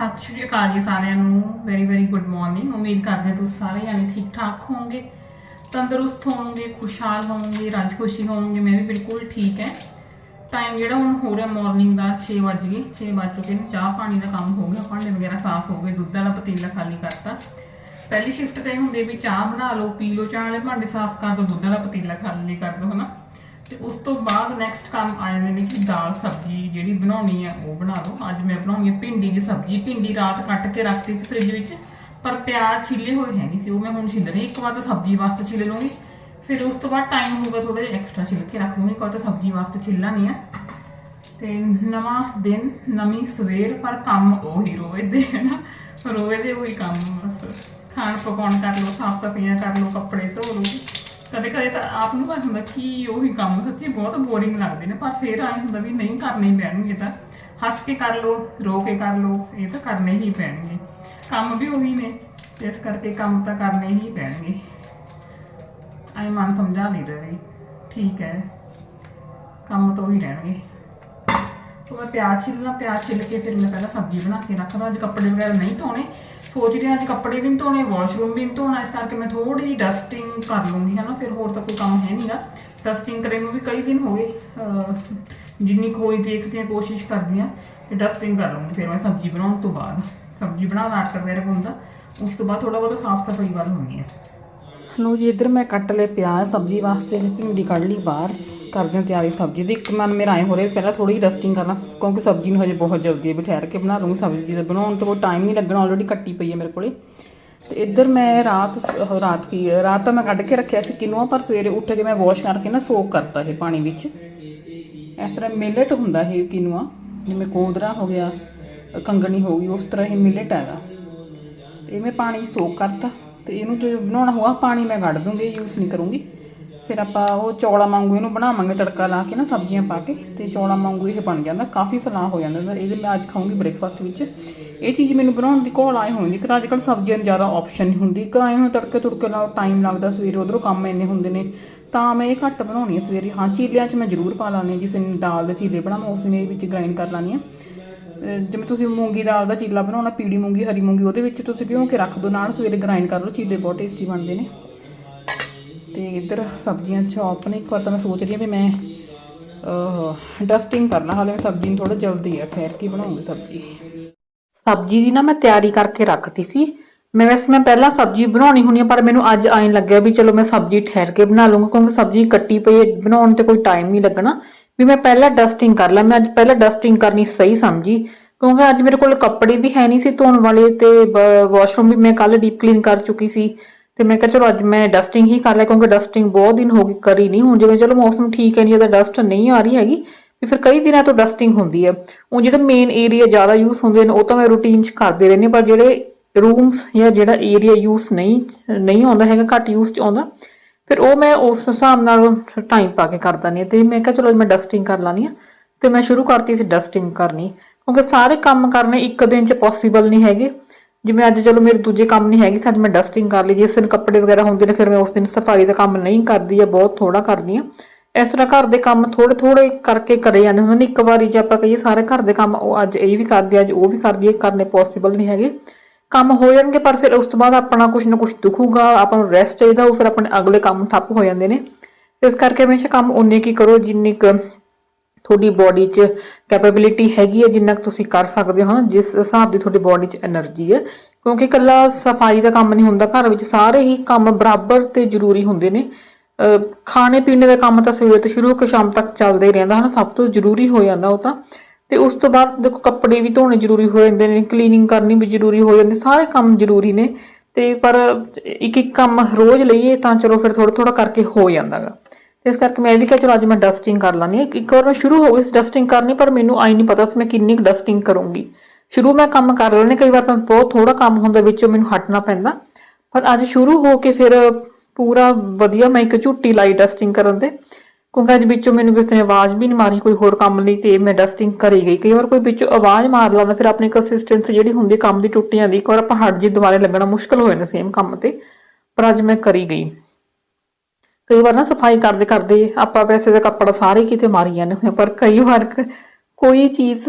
ਸਤਿ ਸ਼੍ਰੀ ਅਕਾਲ ਜੀ ਸਾਰਿਆਂ ਨੂੰ। ਵੈਰੀ ਵੈਰੀ ਗੁੱਡ ਮਾਰਨਿੰਗ ਉਮੀਦ ਕਰਦੇ ਤੁਸੀਂ ਸਾਰੇ ਜਾਣੇ ਠੀਕ ਠਾਕ ਹੋਵੋਗੇ, ਤੰਦਰੁਸਤ ਹੋਵੋਗੇ, ਖੁਸ਼ਹਾਲ ਹੋਵੋਗੇ ਰਾਜ ਖੁਸ਼ੀ ਹੋਵੋਗੇ। ਮੈਂ ਵੀ ਬਿਲਕੁਲ ਠੀਕ ਹੈ। ਟਾਈਮ ਜਿਹੜਾ ਹੁਣ ਹੋ ਰਿਹਾ ਮਾਰਨਿੰਗ ਦਾ 6 ਵਜ ਗਏ। 6 ਵਜ ਚੁੱਕੇ ਨੇ। ਚਾਹ ਪਾਣੀ ਦਾ ਕੰਮ ਹੋ ਗਿਆ, ਭਾਂਡੇ ਵਗੈਰਾ ਸਾਫ਼ ਹੋ ਗਏ, ਦੁੱਧ ਵਾਲਾ ਪਤੀਲਾ ਖਾਲੀ ਕਰਤਾ। ਪਹਿਲੀ ਸ਼ਿਫਟ ਤੇ ਇਹ ਹੁੰਦੀ ਵੀ ਚਾਹ ਬਣਾ ਲਓ, ਪੀ ਲਓ, ਚਾਹ ਵਾਲੇ ਭਾਂਡੇ ਸਾਫ਼ ਕਰ ਦੋ, ਦੁੱਧ ਵਾਲਾ ਪਤੀਲਾ ਖਾਲੀ ਕਰ ਦੋ, ਹਨਾ? ਤੇ ਉਸ ਤੋਂ ਬਾਅਦ ਨੈਕਸਟ ਕੰਮ ਆ ਜਾਂਦੇ ਨੇ ਕਿ ਦਾਲ ਸਬਜ਼ੀ ਜਿਹੜੀ ਬਣਾਉਣੀ ਹੈ ਉਹ ਬਣਾ ਲਓ। ਅੱਜ ਮੈਂ ਬਣਾਉਣੀ ਹੈ ਭਿੰਡੀ ਦੀ ਸਬਜ਼ੀ। ਭਿੰਡੀ ਰਾਤ ਕੱਟ ਕੇ ਰੱਖਤੀ ਸੀ ਫ੍ਰਿਜ ਵਿੱਚ, ਪਰ ਪਿਆਜ਼ ਛਿੱਲੇ ਹੋਏ ਹੈ ਨਹੀਂ ਸੀ। ਉਹ ਮੈਂ ਹੁਣ ਛਿੱਲ ਰਹੀ ਇੱਕ ਵਾਰ ਤਾਂ ਸਬਜ਼ੀ ਵਾਸਤੇ ਛਿੱਲ ਲਵਾਂਗੀ ਫਿਰ ਉਸ ਤੋਂ ਬਾਅਦ ਟਾਈਮ ਹੋਊਗਾ ਥੋੜਾ ਜਿਹਾ ਐਕਸਟਰਾ ਛਿੱਲ ਕੇ ਰੱਖ ਲਵਾਂਗੀ ਇੱਕ ਵਾਰ ਤਾਂ ਸਬਜ਼ੀ ਵਾਸਤੇ ਛਿੱਲਣਾ ਨਹੀਂ ਹੈ ਤੇ ਨਵਾਂ ਦਿਨ, ਨਵੀਂ ਸਵੇਰ, ਪਰ ਕੰਮ ਉਹੀ ਰੋਏ ਦੇ ਹੈ ਨਾ। ਰੋਏ ਦੇ ਉਹੀ ਕੰਮ ਬਸ। ਖਾਣ ਪਕਾਉਣ ਕਰ ਲਓ ਸਾਫ਼ ਸਫਾਈਆਂ ਕਰ ਲਓ, ਕੱਪੜੇ ਧੋ ਲਓ। ਕਦੇ ਕਦੇ ਤਾਂ ਆਪ ਨੂੰ ਭਾਵੇਂ ਹੁੰਦਾ ਕਿ ਉਹੀ ਕੰਮ ਸੱਚੀ ਬਹੁਤ ਬੋਰਿੰਗ ਲੱਗਦੇ ਨੇ, ਪਰ ਫਿਰ ਆਏ ਹੁੰਦਾ ਵੀ ਨਹੀਂ ਕਰਨੇ ਹੀ ਪੈਣਗੇ ਤਾਂ। ਹੱਸ ਕੇ ਕਰ ਲਓ, ਰੋ ਕੇ ਕਰ ਲਓ, ਇਹ ਤਾਂ ਕਰਨੇ ਹੀ ਪੈਣਗੇ। ਕੰਮ ਵੀ ਉਹੀ ਨੇ, ਇਸ ਕਰਕੇ ਕੰਮ ਤਾਂ ਕਰਨੇ ਹੀ ਪੈਣਗੇ। ਆਈ ਮਨ ਸਮਝਾ ਲਈਦਾ ਵੀ, ਠੀਕ ਹੈ, ਕੰਮ ਤਾਂ ਉਹੀ ਰਹਿਣਗੇ। ਸੋ ਮੈਂ ਪਿਆਜ਼ ਛਿੱਲਣਾ, ਪਿਆਜ਼ ਛਿੱਲ ਕੇ ਫਿਰ ਮੈਂ ਪਹਿਲਾਂ ਸਬਜ਼ੀ ਬਣਾ ਕੇ ਰੱਖਦਾ, ਅੱਜ ਕੱਪੜੇ ਵਗੈਰਾ ਨਹੀਂ ਧੋਣੇ। ਸੋਚ ਰਹੀ ਹਾਂ ਅੱਜ ਕੱਪੜੇ ਵੀ ਨਹੀਂ ਧੋਣੇ ਵਾਸ਼ਰੂਮ ਵੀ ਨਹੀਂ ਧੋਣਾ, ਇਸ ਕਰਕੇ ਮੈਂ ਥੋੜੀ ਜਿਹੀ ਡਸਟਿੰਗ ਕਰ ਲੂੰਗੀ ਹੈ ਨਾ ਫਿਰ ਹੋਰ ਤਾਂ ਕੋਈ ਕੰਮ ਹੈ ਨਹੀਂਗਾ ਡਸਟਿੰਗ ਕਰੇ ਨੂੰ ਵੀ ਕਈ ਦਿਨ ਹੋ ਗਏ ਜਿੰਨੀ ਕੁ ਹੋਈ ਦੇਖਦੀ ਕੋਸ਼ਿਸ਼ ਕਰਦੀ ਹਾਂ ਕਿ ਡਸਟਿੰਗ ਕਰ ਲੂੰਗੀ ਫਿਰ ਮੈਂ ਸਬਜ਼ੀ ਬਣਾਉਣ ਤੋਂ ਬਾਅਦ। ਸਬਜ਼ੀ ਬਣਾਉਣ ਆਟਾ ਵਗੈਰਾ ਪਾਉਂਦਾ, ਉਸ ਤੋਂ ਬਾਅਦ ਥੋੜਾ ਬਹੁਤਾ ਸਾਫ਼ ਸਫ਼ਾਈ ਵੱਲ ਹੁੰਦੀ ਹੈ। ਲੋ ਜੀ, ਇੱਧਰ ਮੈਂ ਕੱਟ ਲਏ ਪਿਆਜ਼, ਸਬਜ਼ੀ ਵਾਸਤੇ ਤੇ ਭਿੰਡੀ ਕੱਢ ਲਈ ਬਾਹਰ। ਕਰਦੇ ਹਾਂ ਤਿਆਰੀ ਸਬਜ਼ੀ ਦੀ। ਇੱਕ ਮਨ ਮੇਰਾ ਐ ਹੋ ਰਿਹਾ ਵੀ ਪਹਿਲਾਂ ਥੋੜੀ ਜਿਹੀ ਡਸਟਿੰਗ ਕਰਨਾ, ਕਿਉਂਕਿ ਸਬਜ਼ੀ ਨੂੰ ਹਜੇ ਬਹੁਤ ਜਲਦੀ ਹੈ, ਵੀ ਠਹਿਰ ਕੇ ਬਣਾ ਲੂੰਗੀ ਸਬਜ਼ੀ ਦਾ। ਬਣਾਉਣ ਤੋਂ ਕੋਈ ਟਾਈਮ ਨਹੀਂ ਲੱਗਣਾ ਆਲਰੇਡੀ ਕੱਟੀ ਪਈ ਹੈ ਮੇਰੇ ਕੋਲੇ। ਤੇ ਇੱਧਰ ਮੈਂ ਰਾਤ ਸ- ਰਾਤ ਕੀ, ਰਾਤ ਤਾਂ ਮੈਂ ਕੱਢ ਕੇ ਰੱਖਿਆ ਸੀ ਕਿਨੂਆ, ਪਰ ਸਵੇਰੇ ਉੱਠ ਕੇ ਮੈਂ ਵਾਸ਼ ਕਰਕੇ ਨਾ ਸੋਕ ਕਰਤਾ ਇਹ ਪਾਣੀ ਵਿੱਚ। ਇਸ ਤਰ੍ਹਾਂ ਮਿਲਟ ਹੁੰਦਾ ਇਹ ਕਿਨੂਆ, ਜਿਵੇਂ ਕੋਦਰਾ ਹੋ ਗਿਆ, ਕੰਗਣੀ ਹੋ ਗਈ, ਉਸ ਤਰ੍ਹਾਂ ਇਹ ਮਿਲਟ ਹੈਗਾ। ਤੇ ਇਹ ਮੈਂ ਪਾਣੀ ਸੋਕ ਕਰਤਾ, ਤੇ ਇਹਨੂੰ ਜੋ ਬਣਾਉਣਾ ਹੋਗਾ ਪਾਣੀ ਮੈਂ ਕੱਢ ਦੂੰਗੀ ਯੂਜ਼ ਨਹੀਂ ਕਰੂੰਗੀ। ਫਿਰ ਆਪਾਂ ਉਹ ਚੌਲਾ ਵਾਂਗੂ ਇਹਨੂੰ ਬਣਾਵਾਂਗੇ, ਤੜਕਾ ਲਾ ਕੇ ਨਾ ਸਬਜ਼ੀਆਂ ਪਾ ਕੇ, ਤੇ ਚੌਲਾ ਵਾਂਗੂ ਇਹ ਬਣ ਜਾਂਦਾ, ਕਾਫੀ ਫਲਾਹ ਹੋ ਜਾਂਦਾ ਤਾਂ ਇਹਦੇ ਮੈਂ ਅੱਜ ਖਾਊਂਗੀ ਬ੍ਰੇਕਫਾਸਟ ਵਿੱਚ। ਇਹ ਚੀਜ਼ ਮੈਨੂੰ ਬਣਾਉਣ ਦੀ ਘੋਲ ਆਏ ਹੋਣੀ ਕਿ ਅੱਜ ਕੱਲ੍ਹ ਸਬਜ਼ੀਆਂ ਦੀ ਜ਼ਿਆਦਾ ਆਪਸ਼ਨ ਨਹੀਂ ਹੁੰਦੀ। ਕਿਰਾਏ ਨੂੰ ਤੜਕੇ ਤੁੜਕੇ ਲਾਓ ਟਾਈਮ ਲੱਗਦਾ ਸਵੇਰੇ, ਉਧਰੋਂ ਕੰਮ ਇੰਨੇ ਹੁੰਦੇ ਨੇ। ਤਾਂ ਮੈਂ ਇਹ ਘੱਟ ਬਣਾਉਣੀ ਹੈ ਸਵੇਰੇ। ਹਾਂ, ਚੀਲਿਆਂ 'ਚ ਮੈਂ ਜ਼ਰੂਰ ਪਾ ਲਾਉਂਦੀ ਹਾਂ, ਜਿਸ ਦਿਨ ਦਾਲ ਦੇ ਚੀਲੇ ਬਣਾਵਾਂ, ਉਸ ਦਿਨ ਇਹ ਵਿੱਚ ਗ੍ਰਾਈਂਡ ਕਰ ਲਾਉਂਦੀ ਆ ਜਿਵੇਂ ਤੁਸੀਂ ਮੂੰਗੀ ਦਾਲ ਦਾ ਚੀਲਾ ਬਣਾਉਣਾ ਪੀੜੀ ਮੂੰਗੀ, ਹਰੀ ਮੂੰਗੀ, ਉਹਦੇ ਵਿੱਚ ਤੁਸੀਂ ਭਿਓ ਕੇ ਰੱਖ ਦਿਓ ਨਾਲ ਸਵੇਰੇ ਗ੍ਰਾਈਂਡ ਕਰ ਲਓ, ਚੀਲੇ ਬਹੁਤ ਟੇਸਟੀ ਬਣਦੇ ਨੇ। ਤੇ ਇੱਧਰ ਸਬਜ਼ੀਆਂ ਚੌਪ ਨੇ, ਇੱਕ ਵਾਰ ਤਾਂ ਮੈਂ ਸੋਚ ਰਹੀ ਹਾਂ ਵੀ ਮੈਂ ਡਸਟਿੰਗ ਕਰਨਾ, ਹਾਲੇ ਮੈਂ ਸਬਜ਼ੀ ਨੂੰ ਥੋੜਾ ਜਲਦੀ ਆ ਠਹਿਰ ਕੇ ਬਣਾਉਂਗੀ ਸਬਜ਼ੀ? ਸਬਜ਼ੀ ਦੀ ਨਾ ਮੈਂ ਤਿਆਰੀ ਕਰਕੇ ਰੱਖਤੀ ਸੀ। ਮੈਂ ਵੈਸੇ ਮੈਂ ਪਹਿਲਾਂ ਸਬਜ਼ੀ ਬਣਾਉਣੀ ਹੁੰਦੀ ਆ, ਪਰ ਮੈਨੂੰ ਅੱਜ ਐਂ ਲੱਗਿਆ ਵੀ ਚਲੋ ਮੈਂ ਸਬਜ਼ੀ ਠਹਿਰ ਕੇ ਬਣਾ ਲੂੰਗਾ ਕਿਉਂਕਿ ਸਬਜ਼ੀ ਕੱਟੀ ਪਈ ਬਣਾਉਣ ਤੇ ਕੋਈ ਟਾਈਮ ਨਹੀਂ ਲੱਗਣਾ। ਵੀ ਮੈਂ ਪਹਿਲਾਂ ਡਸਟਿੰਗ ਕਰ ਲਾਂ, ਮੈਂ ਅੱਜ ਪਹਿਲਾਂ ਡਸਟਿੰਗ ਕਰਨੀ ਸਹੀ ਸਮਝੀ, ਕਿਉਂਕਿ ਅੱਜ ਮੇਰੇ ਕੋਲ ਕੱਪੜੇ ਵੀ ਹੈ ਨਹੀਂ ਸੀ ਧੋਣ ਵਾਲੇ ਤੇ ਵਾਸ਼ਰੂਮ ਵੀ ਮੈਂ ਕੱਲ ਡੀਪ ਕਲੀਨ ਕਰ ਚੁੱਕੀ ਸੀ। ਤੇ ਮੈਂ ਕਿਹਾ ਚਲੋ ਅੱਜ ਮੈਂ ਡਸਟਿੰਗ ਹੀ ਕਰ ਲਿਆ ਕਿਉਂਕਿ ਡਸਟਿੰਗ ਬਹੁਤ ਦਿਨ ਹੋ ਗਈ ਕਰੀ ਨਹੀਂ। ਹੁਣ ਜਿਵੇਂ ਚਲੋ ਮੌਸਮ ਠੀਕ ਹੈ ਨਹੀਂ ਤਾਂ ਡਸਟ ਨਹੀਂ ਆ ਰਹੀ ਹੈਗੀ ਵੀ ਫਿਰ ਕਈ ਦਿਨਾਂ ਤੋਂ ਡਸਟਿੰਗ ਹੁੰਦੀ ਹੈ। ਉਹ ਜਿਹੜੇ ਮੇਨ ਏਰੀਆ ਜ਼ਿਆਦਾ ਯੂਜ਼ ਹੁੰਦੇ ਨੇ ਉਹ ਤਾਂ ਮੈਂ ਰੂਟੀਨ 'ਚ ਕਰਦੇ ਰਹਿੰਦੀ ਹਾਂ, ਪਰ ਜਿਹੜੇ ਰੂਮਸ ਜਾਂ ਜਿਹੜਾ ਏਰੀਆ ਯੂਜ਼ ਨਹੀਂ ਨਹੀਂ ਆਉਂਦਾ ਹੈਗਾ ਘੱਟ ਯੂਜ਼ 'ਚ ਆਉਂਦਾ ਫਿਰ ਉਹ ਮੈਂ ਉਸ ਹਿਸਾਬ ਨਾਲ ਟਾਈਮ ਪਾ ਕੇ ਕਰ ਦਿੰਦੀ ਹਾਂ ਤੇ ਮੈਂ ਕਿਹਾ ਚਲੋ ਮੈਂ ਡਸਟਿੰਗ ਕਰ ਲਾਨੀ ਆ ਤੇ ਮੈਂ ਸ਼ੁਰੂ ਕਰਤੀ ਸੀ ਡਸਟਿੰਗ ਕਰਨੀ। ਕਿਉਂਕਿ ਸਾਰੇ ਕੰਮ ਕਰਨੇ ਇੱਕ ਦਿਨ 'ਚ ਪੋਸੀਬਲ ਨਹੀਂ ਹੈਗੇ। ਜਿਵੇਂ ਅੱਜ ਚਲੋ ਮੇਰੇ ਦੂਜੇ ਕੰਮ ਨਹੀਂ ਹੈਗੇ ਸੱਜ ਮੈਂ ਡਸਟਿੰਗ ਕਰ ਲਈ ਜਿਸ ਦਿਨ ਕੱਪੜੇ ਵਗੈਰਾ ਹੁੰਦੇ ਨੇ, ਫਿਰ ਮੈਂ ਉਸ ਦਿਨ ਸਫ਼ਾਈ ਦਾ ਕੰਮ ਨਹੀਂ ਕਰਦੀ ਆ ਬਹੁਤ ਥੋੜਾ ਕਰਦੀ ਆ ਇਸ ਤਰ੍ਹਾਂ ਘਰ ਦੇ ਕੰਮ ਥੋੜੇ ਥੋੜੇ ਕਰਕੇ ਕਰੇ ਜਾਂਦੇ ਹੁੰਦੇ ਨੇ। ਇੱਕ ਵਾਰੀ ਜੇ ਆਪਾਂ ਕਹੀਏ ਸਾਰੇ ਘਰ ਦੇ ਕੰਮ ਉਹ ਅੱਜ ਇਹ ਵੀ ਕਰਦੀ, ਅੱਜ ਉਹ ਵੀ ਕਰਦੀ ਆ ਕਰਨੇ ਪੋਸੀਬਲ ਨਹੀਂ ਹੈਗੇ। ਕੰਮ ਹੋ ਜਾਣਗੇ, ਪਰ ਫਿਰ ਉਸ ਤੋਂ ਬਾਅਦ ਆਪਣਾ ਕੁਝ ਨਾ ਕੁਝ ਦੁਖੂਗਾ, ਆਪਾਂ ਨੂੰ ਰੈਸਟ ਚਾਹੀਦਾ, ਉਹ ਫਿਰ ਆਪਣੇ ਅਗਲੇ ਕੰਮ ਠੱਪ ਹੋ ਜਾਂਦੇ ਨੇ। ਇਸ ਕਰਕੇ ਹਮੇਸ਼ਾ ਕੰਮ ਉਨੇ ਕੀ ਕਰੋ, ਜਿੰਨੀ ਕੁ ਤੁਹਾਡੀ ਬਾਡੀ 'ਚ ਕੈਪੇਬਿਲਿਟੀ ਹੈਗੀ ਹੈ ਜਿੰਨਾ ਕੁ ਤੁਸੀਂ ਕਰ ਸਕਦੇ ਹੋ ਨਾ ਜਿਸ ਹਿਸਾਬ ਦੀ ਤੁਹਾਡੀ ਬਾਡੀ 'ਚ એનર્ਜੀ ਹੈ। ਕਿਉਂਕਿ ਇਕੱਲਾ ਸਫ਼ਾਈ ਦਾ ਕੰਮ ਨਹੀਂ ਹੁੰਦਾ, ਘਰ ਵਿੱਚ ਸਾਰੇ ਹੀ ਕੰਮ ਬਰਾਬਰ ਤੇ ਜ਼ਰੂਰੀ ਹੁੰਦੇ ਨੇ। ਖਾਣੇ ਪੀਣੇ ਦਾ ਕੰਮ ਤਾਂ ਸਵੇਰ ਤੋਂ ਸ਼ੁਰੂ ਹੋ ਕੇ ਸ਼ਾਮ ਤੱਕ ਚੱਲਦਾ ਹੀ ਰਹਿੰਦਾ, ਹਨ? ਸਭ ਤੋਂ ਜ਼ਰੂਰੀ ਹੋ ਜਾਂਦਾ ਉਹ ਤਾਂ। ਤੇ ਉਸ ਤੋਂ ਬਾਅਦ ਦੇਖੋ, ਕੱਪੜੇ ਵੀ ਧੋਣੇ ਜ਼ਰੂਰੀ ਹੋ ਜਾਂਦੇ ਨੇ ਕਲੀਨਿੰਗ ਕਰਨੀ ਵੀ ਜ਼ਰੂਰੀ ਹੋ ਜਾਂਦੀ, ਸਾਰੇ ਕੰਮ ਜ਼ਰੂਰੀ ਨੇ। ਤੇ ਪਰ ਇੱਕ ਇੱਕ ਕੰਮ ਰੋਜ਼ ਲਈਏ ਤਾਂ ਚਲੋ ਫਿਰ ਥੋੜਾ ਥੋੜਾ ਕਰਕੇ ਹੋ ਜਾਂਦਾਗਾ। ਇਸ ਕਰਕੇ ਮੈਂ ਇਹ ਵੀ ਕਿਹਾ, ਚਲੋ ਅੱਜ ਮੈਂ ਡਸਟਿੰਗ ਕਰ ਲਾਂਗੀ ਇੱਕ ਇੱਕ ਵਾਰ ਮੈਂ ਸ਼ੁਰੂ ਹੋ ਗਈ ਸੀ ਡਸਟਿੰਗ ਕਰਨੀ, ਪਰ ਮੈਨੂੰ ਆਈ ਨਹੀਂ ਪਤਾ ਸੀ ਮੈਂ ਕਿੰਨੀ ਕੁ ਡਸਟਿੰਗ ਕਰੂੰਗੀ। ਸ਼ੁਰੂ ਮੈਂ ਕੰਮ ਕਰ ਲੈਣੇ ਕਈ ਵਾਰ ਤਾਂ ਬਹੁਤ ਥੋੜਾ ਕੰਮ ਹੁੰਦਾ, ਵਿੱਚੋਂ ਮੈਨੂੰ ਹਟਣਾ ਪੈਂਦਾ। ਪਰ ਅੱਜ ਸ਼ੁਰੂ ਹੋ ਕੇ ਫਿਰ ਪੂਰਾ ਵਧੀਆ ਮੈਂ ਇੱਕ ਝੁੱਟੀ ਲਾਈ ਡਸਟਿੰਗ ਕਰਨ ਤੇ। ਕਿਉਂਕਿ ਅੱਜ ਵਿੱਚੋਂ ਮੈਨੂੰ ਕਿਸੇ ਨੇ ਆਵਾਜ਼ ਵੀ ਨਹੀਂ ਮਾਰੀ, ਕੋਈ ਹੋਰ ਕੰਮ ਲਈ ਤੇ ਮੈਂ ਡਸਟਿੰਗ ਕਰੀ ਗਈ। ਕਈ ਵਾਰ ਕੋਈ ਵਿੱਚੋਂ ਆਵਾਜ਼ ਮਾਰ ਲਾਉਂਦਾ ਫਿਰ ਆਪਣੀ ਕੰਸਿਸਟੈਂਸੀ ਜਿਹੜੀ ਹੁੰਦੀ ਕੰਮ ਦੀ ਟੁੱਟ ਜਾਂਦੀ ਇੱਕ ਵਾਰ ਆਪਾਂ ਹਟ ਜੀ ਦੁਬਾਰੇ ਲੱਗਣਾ ਮੁਸ਼ਕਲ ਹੋ ਜਾਂਦਾ ਸੇਮ ਕੰਮ ਤੇ। ਪਰ ਅੱਜ ਮੈਂ ਕਰੀ ਗਈ। ਕਈ ਵਾਰ ਨਾ ਸਫ਼ਾਈ ਕਰਦੇ ਕਰਦੇ ਆਪਾਂ ਵੈਸੇ ਤਾਂ ਕੱਪੜਾ ਸਾਰੇ ਕਿਤੇ ਮਾਰੀ ਜਾਂਦੇ ਹੁੰਦੇ ਹਾਂ, ਪਰ ਕਈ ਵਾਰ ਕੋਈ ਚੀਜ਼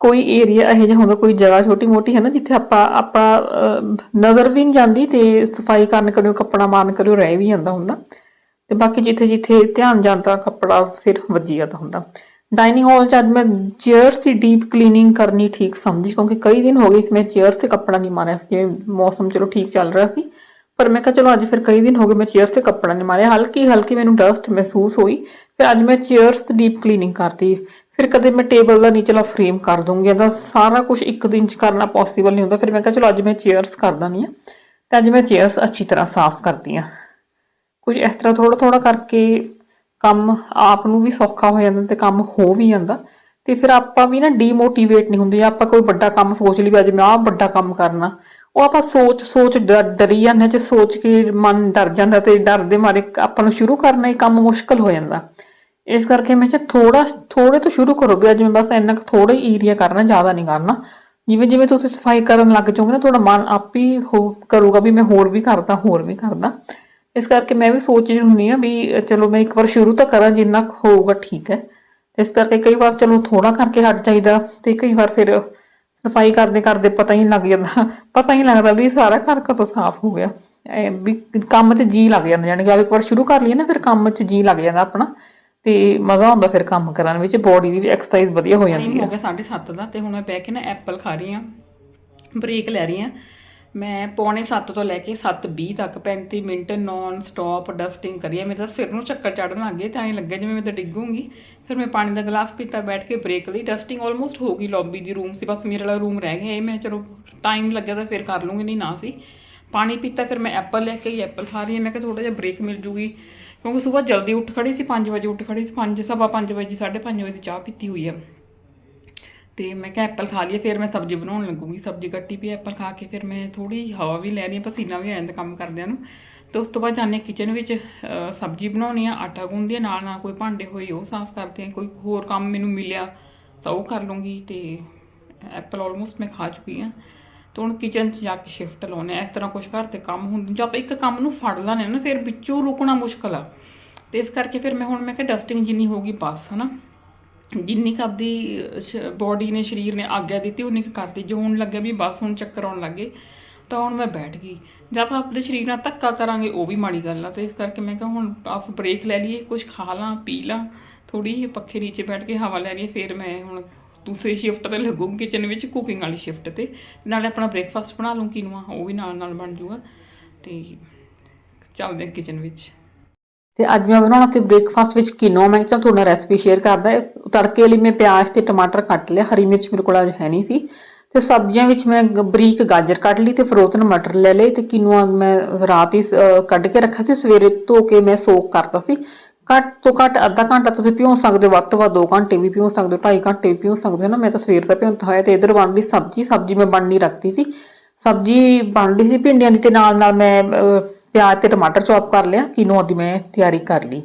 ਕੋਈ ਏਰੀਆ ਇਹੋ ਜਿਹਾ ਹੁੰਦਾ ਕੋਈ ਜਗ੍ਹਾ ਛੋਟੀ ਮੋਟੀ ਹੈ ਨਾ ਜਿੱਥੇ ਆਪਾਂ ਆਪਾਂ ਨਜ਼ਰ ਵੀ ਨਹੀਂ ਜਾਂਦੀ ਤੇ ਸਫ਼ਾਈ ਕਰਨ ਕਰਿਓ ਕੱਪੜਾ ਮਾਰਨ ਕਰਿਓ ਰਹਿ ਵੀ ਜਾਂਦਾ ਹੁੰਦਾ। ਤੇ ਬਾਕੀ ਜਿੱਥੇ ਜਿੱਥੇ ਧਿਆਨ ਜਾਂਦਾ ਕੱਪੜਾ ਫਿਰ ਵੱਜੀ ਜਾਂਦਾ ਹੁੰਦਾ। ਡਾਈਨਿੰਗ ਹਾਲ ਚ ਅੱਜ ਮੈਂ ਚੇਅਰਸ ਦੀ ਡੀਪ ਕਲੀਨਿੰਗ ਕਰਨੀ ਠੀਕ ਸਮਝੀ ਕਿਉਂਕਿ ਕਈ ਦਿਨ ਹੋ ਗਏ ਇਸ ਮੈਂ ਚੇਅਰ ਸੇ ਕੱਪੜਾ ਨਹੀਂ ਮਾਰਿਆ ਸੀ ਜਿਵੇਂ ਮੌਸਮ ਚਲੋ ਠੀਕ ਚੱਲ ਰਿਹਾ ਸੀ। ਪਰ ਮੈਂ ਕਿਹਾ ਚਲੋ ਅੱਜ ਫਿਰ ਕਈ ਦਿਨ ਹੋ ਗਏ ਮੈਂ ਚੇਅਰ 'ਤੇ ਕੱਪੜਾ ਨਹੀਂ ਮਾਰਿਆ, ਹਲਕੀ ਹਲਕੀ ਮੈਨੂੰ ਡਸਟ ਮਹਿਸੂਸ ਹੋਈ, ਫਿਰ ਅੱਜ ਮੈਂ ਚੇਅਰਸ ਡੀਪ ਕਲੀਨਿੰਗ ਕਰਤੀ। ਫਿਰ ਕਦੇ ਮੈਂ ਟੇਬਲ ਦਾ ਨੀਚਲਾ ਫਰੇਮ ਕਰ ਦੂੰਗੀ ਇਹਦਾ ਸਾਰਾ ਕੁਝ ਇੱਕ ਦਿਨ ਚ ਕਰਨਾ ਪੋਸੀਬਲ ਨਹੀਂ ਹੁੰਦਾ, ਫਿਰ ਮੈਂ ਕਿਹਾ ਚਲੋ ਅੱਜ ਮੈਂ ਚੇਅਰਸ ਕਰ ਦਾਨੀ ਆ ਤੇ ਅੱਜ ਮੈਂ ਚੇਅਰਸ ਅੱਛੀ ਤਰ੍ਹਾਂ ਸਾਫ਼ ਕਰਦੀ ਆ ਕੁਝ ਇਸ ਤਰ੍ਹਾਂ ਥੋੜਾ ਥੋੜਾ ਕਰਕੇ ਕੰਮ ਆਪ ਨੂੰ ਵੀ ਸੌਖਾ ਹੋ ਜਾਂਦਾ ਤੇ ਕੰਮ ਹੋ ਵੀ ਜਾਂਦਾ, ਤੇ ਫਿਰ ਆਪਾਂ ਵੀ ਨਾ ਡੀਮੋਟੀਵੇਟ ਨਹੀਂ ਹੁੰਦੇ ਆਪਾਂ ਕੋਈ ਵੱਡਾ ਕੰਮ ਸੋਚ ਲਈ ਵੀ ਅੱਜ ਮੈਂ ਆਹ ਵੱਡਾ ਕੰਮ ਕਰਨਾ ਉਹ ਆਪਾਂ ਸੋਚ ਸੋਚ ਡਰ- ਡਰੀ ਜਾਂਦੇ ਤੇ ਸੋਚ ਕੇ ਮਨ ਡਰ ਜਾਂਦਾ ਤੇ ਡਰ ਦੇ ਮਾਰੇ ਆਪਾਂ ਨੂੰ ਸ਼ੁਰੂ ਕਰਨਾ ਹੀ ਕੰਮ ਮੁਸ਼ਕਲ ਹੋ ਜਾਂਦਾ। ਇਸ ਕਰਕੇ ਮੈਂ ਕਿਹਾ ਥੋੜਾ ਥੋੜੇ ਤੋਂ ਸ਼ੁਰੂ ਕਰੋ ਵੀ ਅੱਜ ਮੈਂ ਬਸ ਇੰਨਾ ਕੁ ਥੋੜਾ ਹੀ ਏਰੀਆ ਕਰਨਾ, ਜ਼ਿਆਦਾ ਨਹੀਂ ਕਰਨਾ। ਜਿਵੇਂ ਜਿਵੇਂ ਤੁਸੀਂ ਸਫ਼ਾਈ ਕਰਨ ਲੱਗ ਜਾਓਗੇ ਨਾ ਤੁਹਾਡਾ ਮਨ ਆਪ ਹੀ ਹੋ, ਕਰੂਗਾ ਵੀ ਮੈਂ ਹੋਰ ਵੀ ਕਰਦਾ, ਹੋਰ ਵੀ ਕਰਦਾ। ਇਸ ਕਰਕੇ ਮੈਂ ਵੀ ਸੋਚ ਰਹੀ ਹੁੰਨੀ ਆ ਵੀ ਚਲੋ ਮੈਂ ਇੱਕ ਵਾਰ ਸ਼ੁਰੂ ਤਾਂ ਕਰਾਂ, ਜਿੰਨਾ ਕੁ ਹੋਊਗਾ ਠੀਕ ਹੈ। ਇਸ ਕਰਕੇ ਕਈ ਵਾਰ ਚਲੋ ਥੋੜਾ ਕਰਕੇ ਹਟ ਜਾਈਦਾ ਤੇ ਕਈ ਵਾਰ ਫਿਰ ਸਫ਼ਾਈ ਕਰਦੇ ਕਰਦੇ ਪਤਾ ਹੀ ਲੱਗ ਜਾਂਦਾ। ਪਤਾ ਹੀ ਲੱਗਦਾ ਵੀ ਸਾਰਾ ਘਰ ਕਦੋਂ ਸਾਫ਼ ਹੋ ਗਿਆ। ਐ ਵੀ ਕੰਮ 'ਚ ਜੀ ਲੱਗ ਜਾਂਦਾ। ਜਾਣੀ ਕਿ ਇੱਕ ਵਾਰ ਸ਼ੁਰੂ ਕਰ ਲਈਏ ਨਾ ਫਿਰ ਕੰਮ 'ਚ ਜੀ ਲੱਗ ਜਾਂਦਾ ਆਪਣਾ। ਤੇ ਮਜ਼ਾ ਆਉਂਦਾ ਫਿਰ ਕੰਮ ਕਰਨ ਵਿੱਚ। ਬੋਡੀ ਦੀ ਵੀ ਐਕਸਰਸਾਈਜ਼ ਵਧੀਆ ਹੋ ਜਾਂਦੀ ਹੈ। ਹੋ ਗਿਆ 7:30 ਦਾ। ਤੇ ਹੁਣ ਮੈਂ ਬਹਿ ਕੇ ਨਾ ਐਪਲ ਖਾ ਰਹੀ ਆ ਬ੍ਰੇਕ ਲੈ ਰਹੀ ਆ ਮੈਂ ਪੌਣੇ 7 ਤੋਂ ਲੈ ਕੇ 7:20 ਤੱਕ 35 ਮਿੰਟ ਨਾਨ ਸਟਾਪ ਡਸਟਿੰਗ ਕਰੀ ਆ। ਮੇਰੇ ਤਾਂ ਸਿਰ ਨੂੰ ਚੱਕਰ ਚੜਨ ਲੱਗ ਗਏ, ਤਾਂ ਐਂ ਲੱਗਿਆ ਜਿਵੇਂ ਮੈਂ ਤਾਂ ਡਿੱਗੂੰਗੀ। ਫਿਰ ਮੈਂ ਪਾਣੀ ਦਾ ਗਲਾਸ ਪੀਤਾ, ਬੈਠ ਕੇ ਬ੍ਰੇਕ ਲਈ। ਡਸਟਿੰਗ ਆਲਮੋਸਟ ਹੋ ਗਈ ਲੌਬੀ ਦੀ ਰੂਮ ਸੀ, ਬਸ ਮੇਰੇ ਵਾਲਾ ਰੂਮ ਰਹਿ ਗਿਆ। ਇਹ ਮੈਂ ਚਲੋ ਟਾਈਮ ਲੱਗਿਆ ਤਾਂ ਫਿਰ ਕਰ ਲੂੰਗੀ, ਨਹੀਂ ਨਾ ਸੀ। ਪਾਣੀ ਪੀਤਾ, ਫਿਰ ਮੈਂ ਐਪਲ ਲੈ ਕੇ ਆਈ ਐਪਲ ਖਾ ਰਹੀ ਹਾਂ। ਮੈਂ ਕਿਹਾ ਥੋੜਾ ਜਿਹਾ ਬ੍ਰੇਕ ਮਿਲ ਜੂਗੀ, ਕਿਉਂਕਿ ਸਵੇਰ ਜਲਦੀ ਉੱਠ ਖੜੀ ਸੀ 5 ਵਜੇ ਉੱਠ ਖੜੀ ਸੀ 5 ਸਵਾ 5 ਵਜੇ 5:30 ਵਜੇ ਦੀ ਚਾਹ ਪੀਤੀ ਹੋਈ ਆ। ਤੇ ਮੈਂ ਕਿਹਾ ਐਪਲ ਖਾ ਲਈਏ, ਫਿਰ ਮੈਂ ਸਬਜ਼ੀ ਬਣਾਉਣ ਲੱਗੂਗੀ। ਸਬਜ਼ੀ ਕੱਟੀ ਵੀ ਐਪਲ ਖਾ ਕੇ, ਫਿਰ ਮੈਂ ਥੋੜੀ ਹਵਾ ਵੀ ਲੈ ਰਹੀ ਹਾਂ ਪਸੀਨਾ ਵੀ ਆ ਜਾਂਦਾ ਕੰਮ ਕਰਦਿਆਂ ਨੂੰ। ਤੇ ਉਸ ਤੋਂ ਬਾਅਦ ਜਾਂਦੇ ਕਿਚਨ ਵਿੱਚ ਸਬਜ਼ੀ ਬਣਾਉਣੀ ਆ, ਆਟਾ ਗੁੰਨਦੀ ਆ, ਨਾਲ ਨਾਲ ਕੋਈ ਭਾਂਡੇ ਹੋਏ ਉਹ ਸਾਫ਼ ਕਰਦੇ ਆ, ਕੋਈ ਹੋਰ ਕੰਮ ਮੈਨੂੰ ਮਿਲਿਆ ਤਾਂ ਉਹ ਕਰ ਲੂੰਗੀ ਤੇ ਐਪਲ ਆਲਮੋਸਟ ਮੈਂ ਖਾ ਚੁੱਕੀ ਆ। ਤੇ ਹੁਣ ਕਿਚਨ 'ਚ ਜਾ ਕੇ ਸ਼ਿਫਟ ਲਾਉਣੇ ਆ, ਇਸ ਤਰ੍ਹਾਂ ਕੁਝ ਘਰ ਤੇ ਕੰਮ ਹੁੰਦੇ, ਜੇ ਆਪਾਂ ਇੱਕ ਕੰਮ ਨੂੰ ਫੜ ਲੈਣੇ ਨਾ, ਫਿਰ ਵਿੱਚੋਂ ਰੁਕਣਾ ਮੁਸ਼ਕਲ ਆ। ਤੇ ਇਸ ਕਰਕੇ ਫਿਰ ਮੈਂ ਹੁਣ ਮੈਂ ਕਿਹਾ ਡਸਟਿੰਗ ਜਿੰਨੀ ਹੋਗੀ ਬਸ, ਹਨਾ? ਜਿੰਨੀ ਕੁ ਆਪਦੀ ਬੋਡੀ ਨੇ, ਸਰੀਰ ਨੇ ਆਗਿਆ ਦਿੱਤੀ, ਉਨੀ ਕੁ ਕਰਤੀ। ਜੋ ਹੁਣ ਲੱਗਿਆ ਵੀ ਬਸ ਹੁਣ ਚੱਕਰ ਆਉਣ ਲੱਗੇ ਤਾਂ ਹੁਣ ਮੈਂ ਬੈਠ ਗਈ। ਜੇ ਆਪਾਂ ਆਪਣੇ ਸਰੀਰ ਨਾਲ ਧੱਕਾ ਕਰਾਂਗੇ, ਉਹ ਵੀ ਮਾੜੀ ਗੱਲ ਆ। ਤੇ ਇਸ ਕਰਕੇ ਮੈਂ ਕਿਹਾ ਹੁਣ ਬਸ ਬ੍ਰੇਕ ਲੈ ਲਈਏ ਕੁਝ ਖਾ ਲਾਂ, ਪੀ ਲਾਂ ਥੋੜੀ ਜਿਹੀ ਪੱਖੇ ਨੀਚੇ ਬੈਠ ਕੇ ਹਵਾ ਲੈ ਲਈਏ, ਫਿਰ ਮੈਂ ਹੁਣ ਦੂਸਰੀ ਸ਼ਿਫਟ ਤੇ ਲੱਗੂਗੀ ਕਿਚਨ ਵਿੱਚ ਕੁਕਿੰਗ ਵਾਲੀ ਸ਼ਿਫਟ ਤੇ। ਨਾਲੇ ਆਪਣਾ ਬ੍ਰੇਕਫਾਸਟ ਬਣਾ ਲੂੰ ਕੀਨੂਆ, ਉਹ ਵੀ ਨਾਲ ਨਾਲ ਬਣ ਜਾਊਗਾ ਤੇ ਚੱਲਦੇ ਹਾਂ ਕਿਚਨ ਵਿੱਚ। ਤੇ ਅੱਜ ਮੈਂ ਬਣਾਉਣਾ ਸੀ ਬ੍ਰੇਕਫਾਸਟ ਵਿੱਚ ਕਿਨੋ ਮੈਂ ਕਿਹਾ ਤੁਹਾਡੇ ਰੈਸਪੀ ਸ਼ੇਅਰ ਕਰਦਾ। ਤੜਕੇ ਲਈ ਮੈਂ ਪਿਆਜ਼ ਤੇ ਟਮਾਟਰ ਕੱਟ ਲਿਆ। ਹਰੀ ਮਿਰਚ ਮੇਰੇ ਕੋਲ ਅੱਜ ਹੈ ਨਹੀਂ ਸੀ। ਤੇ ਸਬਜ਼ੀਆਂ ਵਿੱਚ ਮੈਂ ਬਰੀਕ ਗਾਜਰ ਕੱਟ ਲਈ ਤੇ ਫਰੋਜ਼ਨ ਮਟਰ ਲੈ ਲਏ ਤੇ ਕਿਨੋਆ ਮੈਂ ਰਾਤ ਹੀ ਅਹ, ਕੱਢ ਕੇ ਰੱਖਿਆ ਸੀ। ਸਵੇਰੇ ਧੋ ਕੇ ਮੈਂ ਸੋਕ ਕਰਤਾ ਸੀ। ਘੱਟ ਤੋਂ ਘੱਟ ਅੱਧਾ ਘੰਟਾ ਤੁਸੀਂ ਭਿਉਂ ਸਕਦੇ ਹੋ। ਵੱਧ ਤੋਂ ਵੱਧ 2 ਘੰਟੇ ਵੀ ਭਿਉਂ ਸਕਦੇ ਹੋ। 2.5 ਘੰਟੇ ਵੀ ਭਿਉਂ ਸਕਦੇ ਹੋ ਨਾ। ਮੈਂ ਤਾਂ ਸਵੇਰ ਦਾ ਭਿਉਂਤਾ ਹੋਇਆ ਤੇ ਇਧਰ ਬਣ ਰਹੀ ਸਬਜ਼ੀ। ਸਬਜ਼ੀ ਮੈਂ ਬਣਨੀ ਰੱਖਤੀ ਸੀ। ਸਬਜ਼ੀ ਬਣ ਰਹੀ ਸੀ ਭਿੰਡੀਆਂ ਦੀ ਤੇ ਨਾਲ ਨਾਲ ਮੈਂ ਪਿਆਜ਼ ਤੇ ਟਮਾਟਰ ਚੌਪ ਕਰ ਲਿਆ ਕਿਨੋਆ ਦੀ ਮੈਂ ਤਿਆਰੀ ਕਰ ਲਈ।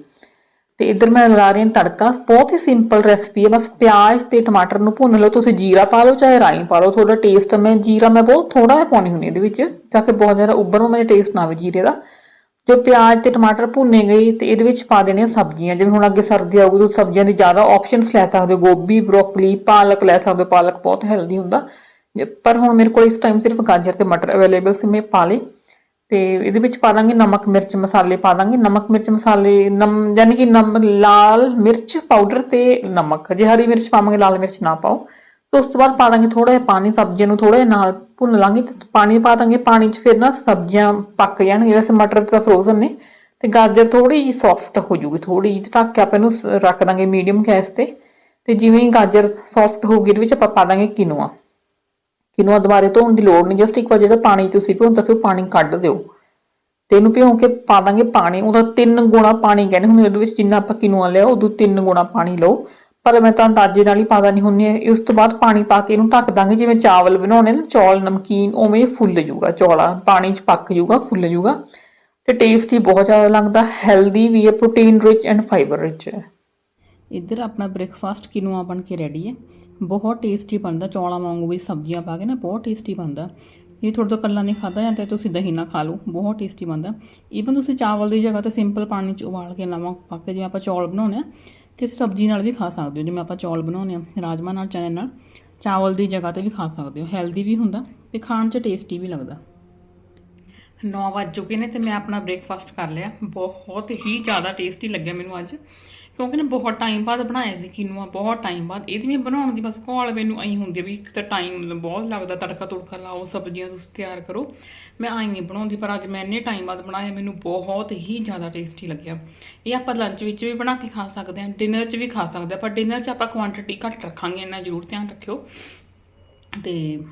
ਤੇ ਇੱਧਰ ਮੈਂ ਲਾ ਰਹੀ ਹਾਂ ਤੜਕਾ, ਬਹੁਤ ਹੀ ਸਿੰਪਲ ਰੈਸਪੀ ਹੈ, ਬਸ ਪਿਆਜ਼ ਤੇ ਟਮਾਟਰ ਨੂੰ ਭੁੰਨ ਲਓ, ਤੁਸੀਂ ਜੀਰਾ ਪਾ ਲਓ, ਚਾਹੇ ਰਾਈ ਪਾ ਲਓ ਥੋੜਾ ਟੇਸਟ ਮੈਂ ਜੀਰਾ ਮੈਂ ਬਹੁਤ ਥੋੜਾ ਜਿਹਾ ਪਾਉਣੀ ਹੁੰਦੀ ਇਹਦੇ ਵਿੱਚ, ਤਾਂ ਕਿ ਬਹੁਤ ਜ਼ਿਆਦਾ ਉੱਭਰ ਮੇਰੇ ਟੇਸਟ ਨਾ ਆਵੇ ਜੀਰੇ ਦਾ। ਜੋ ਪਿਆਜ਼ ਤੇ ਟਮਾਟਰ ਭੁੰਨੇ ਗਏ, ਤੇ ਇਹਦੇ ਵਿੱਚ ਪਾ ਦੇਣੀਆਂ ਸਬਜ਼ੀਆਂ, ਜਿਵੇਂ ਹੁਣ ਅੱਗੇ ਸਰਦੀ ਆਊਗੀ, ਤੁਸੀਂ ਸਬਜ਼ੀਆਂ ਦੀ ਜ਼ਿਆਦਾ ਆਪਸ਼ਨਸ ਲੈ ਸਕਦੇ ਹੋ, ਗੋਭੀ ਬਰੋਕਲੀ ਪਾਲਕ ਲੈ ਸਕਦੇ ਹੋ, ਪਾਲਕ ਬਹੁਤ ਹੈਲਦੀ ਹੁੰਦਾ। ਜੇ- ਪਰ ਹੁਣ ਮੇਰੇ ਕੋਲ ਇਸ ਟਾਈਮ ਸਿਰਫ ਗਾਜਰ ਤੇ ਮਟਰ ਅਵੇਲੇਬਲ ਸੀ, ਮੈਂ ਪਾ ਲਏ। ਤੇ ਇਹਦੇ ਵਿੱਚ ਪਾ ਦਾਂਗੇ ਨਮਕ, ਮਿਰਚ, ਮਸਾਲੇ ਪਾ ਦਾਂਗੇ। ਨਮਕ, ਮਿਰਚ, ਮਸਾਲੇ, ਨਮ, ਯਾਨੀ ਕਿ ਨਮ, ਲਾਲ ਮਿਰਚ ਪਾਊਡਰ ਤੇ ਨਮਕ। ਜੇ ਹਰੀ ਮਿਰਚ ਪਾਵਾਂਗੇ, ਲਾਲ ਮਿਰਚ ਨਾ ਪਾਓ। ਤੇ ਉਸ ਤੋਂ ਬਾਅਦ ਪਾ ਦਾਂਗੇ ਥੋੜਾ ਜਿਹਾ ਪਾਣੀ, ਸਬਜ਼ੀਆਂ ਨੂੰ ਥੋੜਾ ਜਿਹਾ ਨਾਲ ਭੁੰਨ ਲਾਂਗੇ। ਤੇ ਪਾਣੀ ਪਾ ਦਾਂਗੇ, ਪਾਣੀ 'ਚ ਫਿਰ ਨਾ ਸਬਜ਼ੀਆਂ ਪੱਕ ਜਾਣਗੀਆਂ। ਵੈਸੇ ਮਟਰ ਤਾਂ ਫਰੋਜ਼ਨ ਨੇ। ਤੇ ਗਾਜਰ ਥੋੜੀ ਜਿਹੀ ਸੌਫਟ ਹੋ ਜੂਗੀ ਥੋੜੀ ਜਿਹੀ। ਢੱਕ ਕੇ ਆਪਾਂ ਇਹਨੂੰ ਸ- ਰੱਖ ਦਾਂਗੇ ਮੀਡੀਅਮ ਗੈਸ ਤੇ। ਤੇ ਜਿਵੇਂ ਹੀ ਗਾਜਰ ਸੌਫਟ ਹੋਊਗੀ, ਇਹਦੇ ਵਿੱਚ ਆਪਾਂ ਪਾ ਦਾਂਗੇ ਕਿਨੂਆ। ਕਿਨੂਆ ਦੁਬਾਰੇ ਧੋਣ ਦੀ ਲੋੜ ਨਹੀਂ ਜਸਟ ਇੱਕ ਵਾਰ ਜਿਹੜਾ ਪਾਣੀ ਤੁਸੀਂ ਭਿਉਂਤਾ ਸੀ ਉਹ ਪਾਣੀ ਕੱਢ ਦਿਓ। ਤੇ ਇਹਨੂੰ ਭਿਉਂ ਕੇ ਪਾ ਦਾਂਗੇ ਪਾਣੀ, ਉਹਦਾ ਤਿੰਨ ਗੁਣਾ ਪਾਣੀ ਕਹਿੰਦੇ ਹੁੰਦੇ ਉਹਦੇ ਵਿੱਚ ਜਿੰਨਾ ਆਪਾਂ ਕਿਨੂਆ ਲਿਆ ਉਦੋਂ ਤਿੰਨ ਗੁਣਾ ਪਾਣੀ ਲਓ। ਪਰ ਮੈਂ ਤਾਂ ਅੰਦਾਜ਼ੇ ਨਾਲ ਹੀ ਪਾ ਨਹੀਂ ਹੁੰਨੀ ਹੈ ਉਸ ਤੋਂ ਬਾਅਦ ਪਾਣੀ ਪਾ ਕੇ ਇਹਨੂੰ ਢੱਕ ਦਾਂਗੇ, ਜਿਵੇਂ ਚਾਵਲ ਬਣਾਉਣੇ ਨਾ, ਚੌਲ, ਨਮਕੀਨ, ਉਵੇਂ ਫੁੱਲ ਜੂਗਾ ਚੌਲਾ, ਪਾਣੀ 'ਚ ਪੱਕ ਜੂਗਾ ਫੁੱਲ ਜੂਗਾ ਤੇ ਟੇਸਟੀ ਬਹੁਤ ਜ਼ਿਆਦਾ ਲੱਗਦਾ ਹੈਲਦੀ ਵੀ ਹੈ protein rich and fibre rich ਹੈ। ਇੱਧਰ ਆਪਣਾ ਬ੍ਰੇਕਫਾਸਟ ਕਿਨੂਆ ਬਣ ਕੇ ਰੈਡੀ ਹੈ? ਬਹੁਤ ਟੇਸਟੀ ਬਣਦਾ, ਚੌਲਾਂ ਵਾਂਗੂ ਵੀ ਸਬਜ਼ੀਆਂ ਪਾ ਕੇ ਨਾ, ਬਹੁਤ ਟੇਸਟੀ ਬਣਦਾ। ਇਹ ਤੁਹਾਡੇ ਤੋਂ ਕੱਲਾ ਨਹੀਂ ਖਾਦਾ ਜਾਂਦਾ ਤੁਸੀਂ ਦਹੀਂ ਨਾਲ ਖਾ ਲਓ, ਬਹੁਤ ਟੇਸਟੀ ਬਣਦਾ। ਈਵਨ ਤੁਸੀਂ ਚਾਵਲ ਦੀ ਜਗ੍ਹਾ ਤੇ ਸਿੰਪਲ ਪਾਣੀ 'ਚ ਉਬਾਲ ਕੇ ਨਮਕ ਪਾ ਕੇ ਜਿਵੇਂ ਆਪਾਂ ਚੌਲ ਬਣਾਉਂਦੇ ਆ ਤੇ ਸਬਜ਼ੀ ਨਾਲ ਵੀ ਖਾ ਸਕਦੇ ਹੋ, ਜਿਵੇਂ ਆਪਾਂ ਚੌਲ ਬਣਾਉਂਦੇ ਆ ਰਾਜਮਾ ਨਾਲ, ਚਨੇ ਨਾਲ, ਚਾਵਲ ਦੀ ਜਗ੍ਹਾ ਤੇ ਵੀ ਖਾ ਸਕਦੇ ਹੋ ਹੈਲਦੀ ਵੀ ਹੁੰਦਾ ਤੇ ਖਾਣ 'ਚ ਟੇਸਟੀ ਵੀ ਲੱਗਦਾ। 9 ਵੱਜ ਚੁੱਕੇ ਨੇ ਤੇ ਮੈਂ ਆਪਣਾ ਬ੍ਰੇਕਫਾਸਟ ਕਰ ਲਿਆ, ਬਹੁਤ ਹੀ ਜ਼ਿਆਦਾ ਟੇਸਟੀ ਲੱਗਿਆ ਮੈਨੂੰ ਅੱਜ। ਕਿਉਂਕਿ ਨਾ ਬਹੁਤ ਟਾਈਮ ਬਾਅਦ ਬਣਾਇਆ ਸੀ ਕਿਨੂਆ, ਬਹੁਤ ਟਾਈਮ ਬਾਅਦ। ਇਹਦੀ ਵੀ ਬਣਾਉਣ ਦੀ ਬਸ ਘੋਲ ਮੈਨੂੰ ਐਂ ਹੁੰਦੀ ਆ ਵੀ ਇੱਕ ਤਾਂ ਟਾਈਮ ਬਹੁਤ ਲੱਗਦਾ, ਤੜਕਾ ਤੁੜਕਾ ਲਾਓ, ਸਬਜ਼ੀਆਂ ਤੁਸੀਂ ਤਿਆਰ ਕਰੋ। ਮੈਂ ਆਈ ਨਹੀਂ ਬਣਾਉਂਦੀ, ਪਰ ਅੱਜ ਮੈਂ ਇੰਨੇ ਟਾਈਮ ਬਾਅਦ ਬਣਾਇਆ, ਮੈਨੂੰ ਬਹੁਤ ਹੀ ਜ਼ਿਆਦਾ ਟੇਸਟੀ ਲੱਗਿਆ। ਇਹ ਆਪਾਂ ਲੰਚ ਵਿੱਚ ਵੀ ਬਣਾ ਕੇ ਖਾ ਸਕਦੇ ਹਾਂ ਡਿਨਰ 'ਚ ਵੀ ਖਾ ਸਕਦੇ ਹਾਂ ਪਰ ਡਿਨਰ 'ਚ ਆਪਾਂ ਕੁਆਂਟੀਟੀ ਘੱਟ ਰੱਖਾਂਗੇ, ਇੰਨਾ ਜ਼ਰੂਰ ਧਿਆਨ ਰੱਖਿਓ। ਤੇ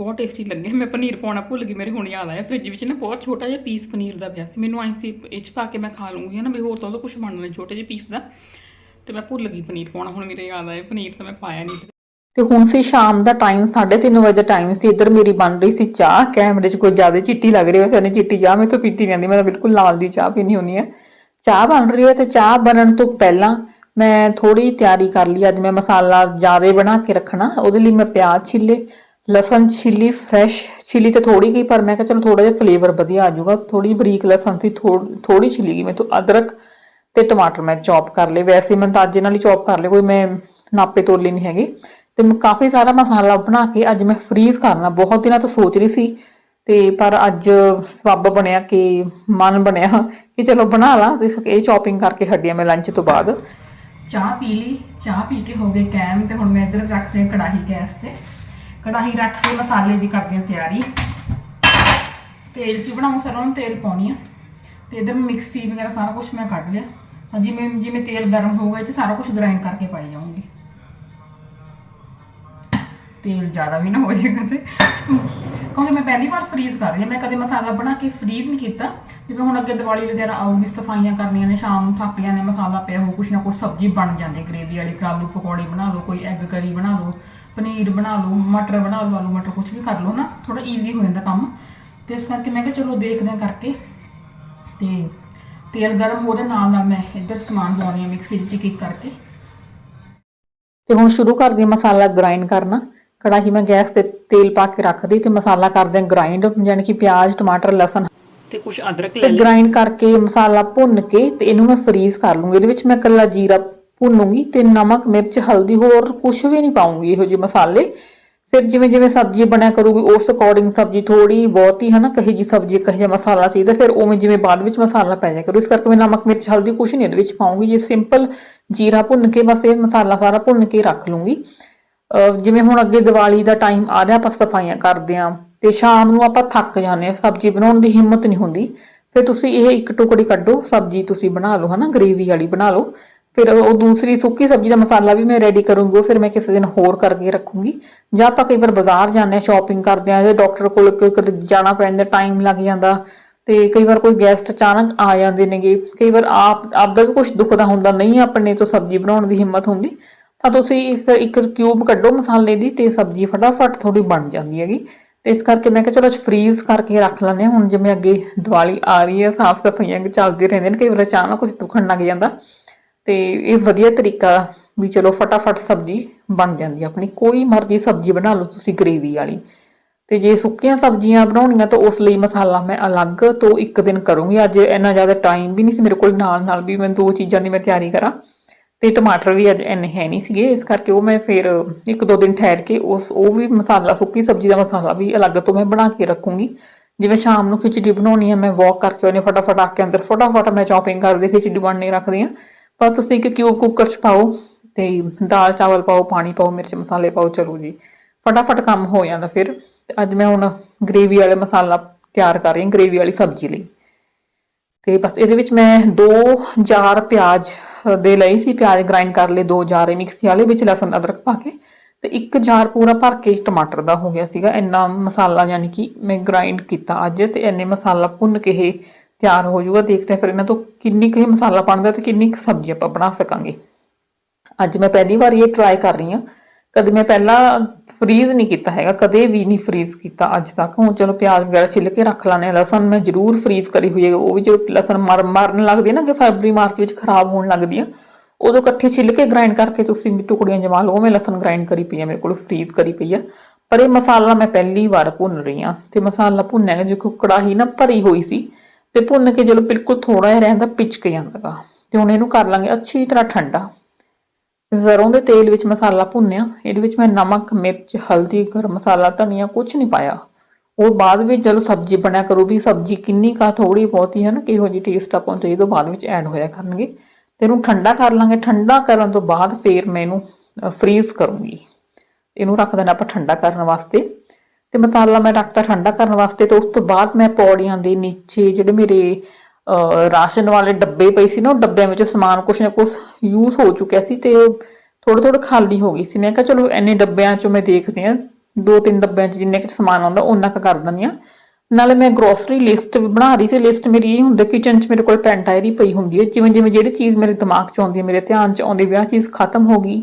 ਬਹੁਤ ਟੇਸਟੀ ਲੱਗੇ ਮੈਂ ਪਨੀਰ ਪਾਉਣਾ ਭੁੱਲ ਗਈ, ਮੇਰੇ ਹੁਣ ਯਾਦ ਆਇਆ। ਫ੍ਰਿਜ ਵਿੱਚ ਨਾ ਬਹੁਤ ਛੋਟਾ ਜਿਹਾ ਪੀਸ ਪਨੀਰ ਦਾ ਪਿਆ ਸੀ। ਮੈਨੂੰ ਐਂ ਸੀ, ਇਹ 'ਚ ਪਾ ਕੇ ਮੈਂ ਖਾ ਲੂੰਗੀ ਨਾ ਵੀ ਹੋਰ ਤਾਂ ਕੁਝ ਬਣਨਾ ਨਹੀਂ ਛੋਟੇ ਜਿਹੇ ਪੀਸ ਦਾ। ਤੇ ਮੈਂ ਭੁੱਲ ਗਈ ਪਨੀਰ ਪਾਉਣਾ। ਹੁਣ ਮੇਰੇ ਯਾਦ ਆਇਆ, ਪਨੀਰ ਤਾਂ ਮੈਂ ਪਾਇਆ ਨਹੀਂ ਤੇ ਹੁਣ ਸੀ ਸ਼ਾਮ ਦਾ ਟਾਈਮ 3:30 ਵਜੇ ਦਾ ਟਾਈਮ ਸੀ। ਇੱਧਰ ਮੇਰੀ ਬਣ ਰਹੀ ਸੀ ਚਾਹ। ਕੈਮਰੇ 'ਚ ਕੋਈ ਜ਼ਿਆਦਾ ਚਿੱਟੀ ਲੱਗ ਰਹੀ ਵੈਸੇ ਨਹੀਂ ਚਿੱਟੀ ਚਾਹ ਮੈਂ ਤਾਂ ਪੀਤੀ ਨਹੀਂ ਜਾਂਦੀ। ਮੈਂ ਤਾਂ ਬਿਲਕੁਲ ਲਾਲ ਦੀ ਚਾਹ ਪੀਣੀ ਹੁੰਦੀ ਹੈ ਚਾਹ ਬਣ ਰਹੀ ਹੈ ਤੇ ਚਾਹ ਬਣਨ ਤੋਂ ਪਹਿਲਾਂ ਮੈਂ ਥੋੜੀ ਤਿਆਰੀ ਕਰ ਲਈ। ਅੱਜ ਮੈਂ ਮਸਾਲਾ ਜ਼ਿਆਦਾ ਬਣਾ ਕੇ ਰੱਖਣਾ। ਉਹਦੇ ਲਈ ਮੈਂ ਪਿਆਜ਼ ਛਿੱਲੇ ਲਸਣ ਛਿੱਲੀ ਫਰੈਸ਼ ਛਿੱਲੀ ਤੇ ਥੋੜੀ ਗਈ, ਪਰ ਮੈਂ ਕਿਹਾ ਚਲੋ ਥੋੜਾ ਜਿਹਾ ਫਲੇਵਰ ਵਧੀਆ ਆ ਜਾਊਗਾ। ਥੋੜੀ ਬਰੀਕ ਲਸਣ ਸੀ ਥੋੜੀ ਛਿੱਲੀ ਗਈ, ਮੈਂ ਤੋਂ ਅਦਰਕ ਤੇ ਟਮਾਟਰ ਮੈਂ ਚੌਪ ਕਰ ਲਏ। ਵੈਸੇ ਮੈਂ ਤਾਂ ਅੱਜ ਨਾਲ ਹੀ ਚੌਪ ਕਰ ਲਏ, ਕੋਈ ਮੈਂ ਨਾਪੇ ਤੋਲੇ ਨਹੀਂ ਹੈਗੇ। ਤੇ ਮੈਂ ਕਾਫੀ ਸਾਰਾ ਮਸਾਲਾ ਬਣਾ ਕੇ ਅੱਜ ਮੈਂ ਫਰੀਜ਼ ਕਰਨਾ, ਬਹੁਤ ਦਿਨਾਂ ਤੋਂ ਸੋਚ ਰਹੀ ਸੀ। ਤੇ ਪਰ ਅੱਜ ਸਬੱਬ ਬਣਿਆ ਕਿ ਮਨ ਬਣਿਆ ਕਿ ਚਲੋ ਬਣਾ ਲਾ, ਤੇ ਇਹ ਚੌਪਿੰਗ ਕਰਕੇ ਹੱਡੀਆਂ ਮੈਂ ਲੰਚ ਤੋਂ ਬਾਅਦ। ਚਾਹ ਪੀ ਲਈ, ਚਾਹ ਪੀ ਕੇ ਹੋ ਗਏ ਕੈਮ, ਤੇ ਹੁਣ ਮੈਂ ਇੱਧਰ ਰੱਖਦੇ ਕੜਾਹੀ ਗੈਸ ਤੇ। ਕੜਾਹੀ ਰੱਖ ਕੇ ਮਸਾਲੇ ਦੀ ਕਰਦੇ ਹਾਂ ਤਿਆਰੀ। ਤੇਲ 'ਚ ਬਣਾਉਂ ਸਰੋਂ ਦਾ ਤੇਲ ਪਾਉਣੀ ਆ। ਤੇ ਇਧਰ ਮਿਕਸੀ ਵਗੈਰਾ ਸਾਰਾ ਕੁਝ ਮੈਂ ਕੱਢ ਲਿਆ। ਤਾਂ ਜਿਵੇਂ ਜਿਵੇਂ ਤੇਲ ਗਰਮ ਹੋਊਗਾ ਇਹ 'ਚ ਸਾਰਾ ਕੁਝ ਗ੍ਰਾਈਂਡ ਕਰਕੇ ਪਾਈ ਜਾਊਂਗੀ। ਤੇਲ ਜ਼ਿਆਦਾ ਵੀ ਨਾ ਹੋ ਜਾਏਗਾ ਤੇ ਕਿਉਂਕਿ ਮੈਂ ਪਹਿਲੀ ਵਾਰ ਫਰੀਜ਼ ਕਰ ਰਹੀ ਹਾਂ। ਮੈਂ ਕਦੇ ਮਸਾਲਾ ਬਣਾ ਕੇ ਫਰੀਜ਼ ਨਹੀਂ ਕੀਤਾ। ਜਿਵੇਂ ਹੁਣ ਅੱਗੇ ਦੀਵਾਲੀ ਵਗੈਰਾ ਆਊਗੀ, ਸਫਾਈਆਂ ਕਰਨੀਆਂ ਨੇ, ਸ਼ਾਮ ਨੂੰ ਥੱਕ ਜਾਂਦੇ ਮਸਾਲਾ ਪਿਆ ਹੋ ਕੁਛ ਨਾ ਕੁਛ ਸਬਜ਼ੀ ਬਣ ਜਾਂਦੀ ਗ੍ਰੇਵੀ ਵਾਲੀ, ਆਲੂ ਪਕੌੜੇ ਬਣਾ ਲਓ, ਕੋਈ ਐਗ ਕਰੀ ਬਣਾ ਲਓ। ਪਨੀਰ ਬਣਾ ਲਓ ਮਟਰ ਬਣਾ ਲਓ ਆਲੂ ਮਟਰ ਕੁਛ ਵੀ ਕਰ ਲਓ ਨਾ ਥੋੜਾ ਈਜ਼ੀ ਹੋ ਜਾਂਦਾ ਕੰਮ। ਤੇ ਇਸ ਕਰਕੇ ਮੈਂ ਕਿਹਾ ਚਲੋ ਦੇਖਦੇ ਹਾਂ ਕਰਕੇ। ਤੇ ਤੇਲ ਗਰਮ ਹੋ ਰਿਹਾ ਨਾਲ ਨਾਲ ਮੈਂ ਇੱਧਰ ਸਮਾਨ ਪਾ ਰਹੀ ਹਾਂ ਮਿਕਸੀ ਵਿੱਚ ਇੱਕ ਕਰਕੇ। ਤੇ ਹੁਣ ਸ਼ੁਰੂ ਕਰਦੀ ਮਸਾਲਾ ਗ੍ਰਾਈਂਡ ਕਰਨਾ। ਕੜਾਹੀ ਮੈਂ ਗੈਸ ਤੇ ਤੇਲ ਪਾ ਕੇ ਰੱਖਦੀ ਤੇ ਮਸਾਲਾ ਕਰਦੇ ਹਾਂ ਗ੍ਰਾਈਂਡ ਯਾਨੀ ਕਿ ਪਿਆਜ਼ ਟਮਾਟਰ ਲਸਣ। ਤੇ ਕੁਝ ਅਦਰਕ ਲੈ ਲਿਆ ਗ੍ਰਾਈਂਡ ਕਰਕੇ ਮਸਾਲਾ ਭੁੰਨ ਕੇ ਤੇ ਇਹਨੂੰ ਮੈਂ ਫਰੀਜ਼ ਕਰ ਲੂੰਗੀ ਇਹਦੇ ਵਿੱਚ ਮੈਂ ਕੱਲਾ ਜੀਰਾ ਭੁੰਨੂਗੀ ਤੇ ਨਮਕ, ਮਿਰਚ, ਹਲਦੀ ਹੋਰ ਕੁਝ ਵੀ ਨਹੀਂ ਪਾਉਂਗੀ ਇਹੋ ਜਿਹੇ ਮਸਾਲੇ। ਫਿਰ ਜਿਵੇਂ ਜਿਵੇਂ ਸਬਜ਼ੀ ਬਣਿਆ ਕਰੂਗੀ, ਉਸ ਅਕੋਰਡਿੰਗ ਸਬਜ਼ੀ ਥੋੜੀ ਬਹੁਤੀ ਹਨਾ, ਕਹੇ ਜੀ ਸਬਜ਼ੀ, ਕਹੇ ਜਿਹਾ ਮਸਾਲਾ ਚਾਹੀਦਾ, ਫਿਰ ਉਵੇਂ ਜਿਵੇਂ ਬਾਅਦ ਵਿੱਚ ਮਸਾਲਾ ਪੈ ਜਾ ਕਰੂ ਇਸ ਕਰਕੇ ਮੈਂ ਨਮਕ, ਮਿਰਚ, ਹਲਦੀ ਕੁਝ ਨਹੀਂ ਇਹਦੇ ਵਿੱਚ ਪਾਉਂਗੀ ਜੇ ਸਿੰਪਲ ਜੀਰਾ ਭੁੰਨ ਕੇ ਬਸ ਇਹ ਮਸਾਲਾ ਸਾਰਾ ਭੁੰਨ ਕੇ ਰੱਖ ਲੂੰਗੀ ਅਹ ਜਿਵੇਂ ਹੁਣ ਅੱਗੇ ਦੀਵਾਲੀ ਦਾ ਟਾਈਮ ਆ ਰਿਹਾ, ਆਪਾਂ ਸਫਾਈਆਂ ਕਰਦੇ ਆਂ ਤੇ ਸ਼ਾਮ ਨੂੰ ਆਪਾਂ ਥੱਕ ਜਾਂਦੇ ਆ, ਸਬਜ਼ੀ ਬਣਾਉਣ ਦੀ ਹਿੰਮਤ ਨਹੀਂ ਹੁੰਦੀ। ਫਿਰ ਤੁਸੀਂ ਇਹ ਇੱਕ ਟੁਕੜੀ ਕੱਢੋ, ਸਬਜ਼ੀ ਤੁਸੀਂ ਬਣਾ ਲਓ ਹਨਾ ਗ੍ਰੇਵੀ ਵਾਲੀ ਬਣਾ ਲਓ। ਫਿਰ ਉਹ ਦੂਸਰੀ ਸੁੱਕੀ ਸਬਜ਼ੀ ਦਾ ਮਸਾਲਾ ਵੀ ਮੈਂ ਰੈਡੀ ਕਰੂੰਗੀ, ਉਹ ਫਿਰ ਮੈਂ ਕਿਸੇ ਦਿਨ ਹੋਰ ਕਰਕੇ ਰੱਖੂੰਗੀ। ਜਾਂ ਆਪਾਂ ਕਈ ਵਾਰ ਬਾਜ਼ਾਰ ਜਾਂਦੇ ਆ ਸ਼ਾਪਿੰਗ ਕਰਦੇ ਆ ਜਾਂ ਡਾਕਟਰ ਕੋਲ ਜਾਣਾ ਪੈਂਦਾ ਟਾਈਮ ਲੱਗ ਜਾਂਦਾ। ਤੇ ਕਈ ਵਾਰ ਕੋਈ ਗੈਸਟ ਅਚਾਨਕ ਆ ਜਾਂਦੇ ਨੇਗੇ। ਕਈ ਵਾਰ ਆਪ, ਆਪਦਾ ਵੀ ਕੁਝ ਦੁਖਦਾ ਹੁੰਦਾ, ਨਹੀਂ ਆਪਣੇ ਤੋਂ ਸਬਜ਼ੀ ਬਣਾਉਣ ਦੀ ਹਿੰਮਤ ਹੁੰਦੀ, ਤਾਂ ਤੁਸੀਂ ਫਿਰ ਇੱਕ ਕਿਊਬ ਕੱਢੋ ਮਸਾਲੇ ਦੀ ਤੇ ਸਬਜ਼ੀ ਫਟਾਫਟ ਥੋੜੀ ਬਣ ਜਾਂਦੀ ਹੈਗੀ। ਤੇ ਇਸ ਕਰਕੇ ਮੈਂ ਕਿਹਾ ਚਲੋ ਫਰੀਜ਼ ਕਰਕੇ ਰੱਖ ਲੈਂਦੇ ਹਾਂ। ਹੁਣ ਜਿਵੇਂ ਅੱਗੇ ਦੀਵਾਲੀ ਆ ਰਹੀ ਹੈ ਸਾਫ਼ ਸਫਾਈਆਂ ਚੱਲਦੇ ਰਹਿੰਦੇ ਨੇ, ਕਈ ਵਾਰ ਅਚਾਨਕ ਕੁਝ ਦੁਖਣ ਲੱਗ ਜਾਂਦਾ। ਤੇ ਇਹ ਵਧੀਆ ਤਰੀਕਾ ਵੀ ਚਲੋ ਫਟਾਫਟ ਸਬਜ਼ੀ ਬਣ ਜਾਂਦੀ ਆਪਣੀ। ਕੋਈ ਮਰਜ਼ੀ ਸਬਜ਼ੀ ਬਣਾ ਲਓ ਤੁਸੀਂ ਗ੍ਰੇਵੀ ਵਾਲੀ। ਤੇ ਜੇ ਸੁੱਕੀਆਂ ਸਬਜ਼ੀਆਂ ਬਣਾਉਣੀਆਂ ਤਾਂ ਉਸ ਲਈ ਮਸਾਲਾ ਮੈਂ ਅਲੱਗ ਤੋਂ ਇੱਕ ਦਿਨ ਕਰੂੰਗੀ। ਅੱਜ ਇੰਨਾ ਜ਼ਿਆਦਾ ਟਾਈਮ ਵੀ ਨਹੀਂ ਸੀ ਮੇਰੇ ਕੋਲ ਨਾਲ ਨਾਲ ਵੀ ਮੈਂ ਦੋ ਚੀਜ਼ਾਂ ਦੀ ਮੈਂ ਤਿਆਰੀ ਕਰਾਂ। ਤੇ ਟਮਾਟਰ ਵੀ ਅੱਜ ਇੰਨੇ ਹੈ ਨਹੀਂ ਸੀਗੇ, ਇਸ ਕਰਕੇ ਉਹ ਮੈਂ ਫਿਰ ਇੱਕ ਦੋ ਦਿਨ ਠਹਿਰ ਕੇ ਉਸ, ਉਹ ਵੀ ਮਸਾਲਾ, ਸੁੱਕੀ ਸਬਜ਼ੀ ਦਾ ਮਸਾਲਾ ਵੀ ਅਲੱਗ ਤੋਂ ਮੈਂ ਬਣਾ ਕੇ ਰੱਖੂੰਗੀ। ਜਿਵੇਂ ਸ਼ਾਮ ਨੂੰ ਖਿਚੜੀ ਬਣਾਉਣੀ ਹੈ ਮੈਂ ਵਾਕ ਕਰਕੇ ਉਹਨੇ ਫਟਾਫਟ ਆ ਕੇ ਅੰਦਰ, ਫਟਾਫਟ ਮੈਂ ਚੌਪਿੰਗ ਕਰਦੇ, ਖਿਚੜੀ ਬਣਨੇ ਰੱਖਦੀ ਹਾਂ ਬਸ ਤੁਸੀਂ ਇੱਕ ਕਿਊਬ ਕੁੱਕਰ 'ਚ ਪਾਓ ਤੇ ਦਾਲ, ਚਾਵਲ ਪਾਓ, ਪਾਣੀ ਪਾਓ, ਮਿਰਚ, ਮਸਾਲੇ ਪਾਓ, ਚਲੋ ਜੀ। ਫਟਾਫਟ ਕੰਮ ਹੋ ਜਾਂਦਾ ਫਿਰ। ਤੇ ਅੱਜ ਮੈਂ ਹੁਣ ਗ੍ਰੇਵੀ ਵਾਲਾ ਮਸਾਲਾ ਤਿਆਰ ਕਰ ਰਹੀ ਹਾਂ ਗ੍ਰੇਵੀ ਵਾਲੀ ਸਬਜ਼ੀ ਲਈ। ਤੇ ਬਸ ਇਹਦੇ ਵਿੱਚ ਮੈਂ ਦੋ ਜਾਰ ਪਿਆਜ਼ ਦੇ ਲਈ ਸੀ, ਪਿਆਜ਼ ਗ੍ਰਾਈਂਡ ਕਰ ਲਏ, ਦੋ ਜਾਰੇ ਮਿਕਸੀ ਵਾਲੇ ਵਿੱਚ ਲਸਣ, ਅਦਰਕ ਪਾ ਕੇ ਤੇ ਇੱਕ ਜਾਰ ਪੂਰਾ ਭਰ ਕੇ ਟਮਾਟਰ ਦਾ ਹੋ ਗਿਆ ਸੀਗਾ। ਇੰਨਾ ਮਸਾਲਾ ਯਾਨੀ ਕਿ ਮੈਂ ਗ੍ਰਾਈਂਡ ਕੀਤਾ ਅੱਜ ਤੇ ਇੰਨੇ ਮਸਾਲਾ ਭੁੰਨ ਕੇ ਇਹ ਤਿਆਰ ਹੋ ਜਾਊਗਾ, ਦੇਖਦੇ ਹਾਂ ਫਿਰ ਇਹਨਾਂ ਤੋਂ ਕਿੰਨੀ ਕੁ ਮਸਾਲਾ ਬਣਦਾ ਤੇ ਕਿੰਨੀ ਕੁ ਸਬਜ਼ੀ ਆਪਾਂ ਬਣਾ ਸਕਾਂਗੇ। ਅੱਜ ਮੈਂ ਪਹਿਲੀ ਵਾਰ ਇਹ ਟਰਾਈ ਕਰ ਰਹੀ ਹਾਂ। ਕਦੇ ਮੈਂ ਪਹਿਲਾਂ ਫਰੀਜ਼ ਨਹੀਂ ਕੀਤਾ ਹੈਗਾ, ਕਦੇ ਵੀ ਨਹੀਂ ਫਰੀਜ਼ ਕੀਤਾ ਅੱਜ ਤੱਕ। ਹੁਣ ਚਲੋ ਪਿਆਜ਼ ਵਗੈਰਾ ਛਿੱਲ ਕੇ ਰੱਖ ਲਾਣੇ ਆ ਲਸਣ ਮੈਂ ਜ਼ਰੂਰ ਫਰੀਜ਼ ਕਰੀ ਹੋਈ ਹੈ। ਉਹ ਵੀ ਜੋ ਲਸਣ ਮਰ, ਮਰਨ ਲੱਗਦੀ ਹੈ ਨਾ ਕਿ ਫੈਬਰੀ ਮਾਰਚ ਵਿੱਚ ਖਰਾਬ ਹੋਣ ਲੱਗਦੀ ਆ। ਉਦੋਂ ਇਕੱਠੇ ਛਿੱਲ ਕੇ ਗ੍ਰਾਈਂਡ ਕਰਕੇ ਤੁਸੀਂ ਟੁਕੜੀਆਂ ਜਮਾ ਲਓ ਮੈਂ ਲਸਣ ਗ੍ਰਾਈਂਡ ਕਰੀ ਪਈ ਆ, ਮੇਰੇ ਕੋਲ ਫਰੀਜ਼ ਕਰੀ ਪਈ ਆ। ਪਰ ਇਹ ਮਸਾਲਾ ਮੈਂ ਪਹਿਲੀ ਵਾਰ ਭੁੰਨ ਰਹੀ ਹਾਂ ਤੇ ਮਸਾਲਾ ਭੁੰਨਿਆ ਗਿਆ ਜੋ ਕਿ ਕੜਾਹੀ ਨਾ ਭਰੀ ਹੋਈ ਸੀ। ਤੇ ਭੁੰਨ ਕੇ ਜਦੋਂ ਬਿਲਕੁਲ ਥੋੜਾ ਜਿਹਾ ਰਹਿੰਦਾ, ਪਿਚਕ ਜਾਂਦਾ ਗਾ ਤੇ ਹੁਣ ਇਹਨੂੰ ਕਰ ਲਾਂਗੇ ਅੱਛੀ ਤਰ੍ਹਾਂ ਠੰਡਾ। ਜ਼ਰੋਂ ਦੇ ਤੇਲ ਵਿੱਚ ਮਸਾਲਾ ਭੁੰਨਿਆ। ਇਹਦੇ ਵਿੱਚ ਮੈਂ ਨਮਕ, ਮਿਰਚ, ਹਲਦੀ, ਗਰਮ ਮਸਾਲਾ, ਧਨੀਆ ਕੁਝ ਨਹੀਂ ਪਾਇਆ। ਉਹ ਬਾਅਦ ਵਿੱਚ ਜਦੋਂ ਸਬਜ਼ੀ ਬਣਿਆ ਕਰੂ ਵੀ ਸਬਜ਼ੀ ਕਿੰਨੀ ਕਾ ਥੋੜੀ ਬਹੁਤੀ ਹੈ ਨਾ, ਕਿਹੋ ਜਿਹੀ ਟੇਸਟ ਆਪਾਂ ਨੂੰ ਚਾਹੀਦਾ ਬਾਅਦ ਵਿੱਚ ਐਡ ਹੋਇਆ ਕਰਨਗੇ। ਤੇ ਇਹਨੂੰ ਠੰਡਾ ਕਰ ਲਾਂਗੇ। ਠੰਡਾ ਕਰਨ ਤੋਂ ਬਾਅਦ ਫੇਰ ਮੈਂ ਇਹਨੂੰ ਫਰੀਜ਼ ਕਰੂੰਗੀ। ਇਹਨੂੰ ਰੱਖ ਦੇਣਾ ਆਪਾਂ ਠੰਡਾ ਕਰਨ ਵਾਸਤੇ। ਤੇ ਮਸਾਲਾ ਮੈਂ ਰੱਖਤਾ ਠੰਡਾ ਕਰਨ ਵਾਸਤੇ ਤੇ ਉਸ ਤੋਂ ਬਾਅਦ ਮੈਂ ਪੌੜੀਆਂ ਦੇ ਨੀਚੇ ਜਿਹੜੇ ਮੇਰੇ ਰਾਸ਼ਨ ਵਾਲੇ ਡੱਬੇ ਪਈ ਸੀ ਨਾ, ਉਹ ਡੱਬਿਆਂ ਵਿੱਚ ਸਮਾਨ ਕੁਛ ਨਾ ਕੁਛ ਯੂਜ਼ ਹੋ ਚੁੱਕਿਆ ਸੀ ਤੇ ਥੋੜਾ ਥੋੜਾ ਖਾਲੀ ਹੋ ਗਈ ਸੀ। ਮੈਂ ਕਿਹਾ ਚਲੋ ਇੰਨੇ ਡੱਬਿਆਂ ਚੋਂ ਮੈਂ ਦੇਖਦੀ ਆ ਦੋ ਤਿੰਨ ਡੱਬਿਆਂ 'ਚ ਜਿੰਨੇ ਕਿ ਸਮਾਨ ਆਉਂਦਾ ਉਹਨਾਂ ਕੁ ਕਰ ਦਿੰਦੀ ਆ ਨਾਲੇ ਮੈਂ ਗਰੋਸਰੀ ਲਿਸਟ ਬਣਾ ਰਹੀ ਸੀ ਲਿਸਟ ਮੇਰੀ ਇਹ ਹੁੰਦੀ ਕਿਚਨ 'ਚ ਮੇਰੇ ਕੋਲ ਪੈਨ ਡਾਇਰੀ ਪਈ ਹੁੰਦੀ ਹੈ। ਜਿਵੇਂ ਜਿਵੇਂ ਜਿਹੜੀ ਚੀਜ਼ ਮੇਰੇ ਦਿਮਾਗ 'ਚ ਆਉਂਦੀ ਹੈ, ਮੇਰੇ ਧਿਆਨ 'ਚ ਆਉਂਦੀ ਵੀ ਚੀਜ਼ ਖਤਮ ਹੋ ਗਈ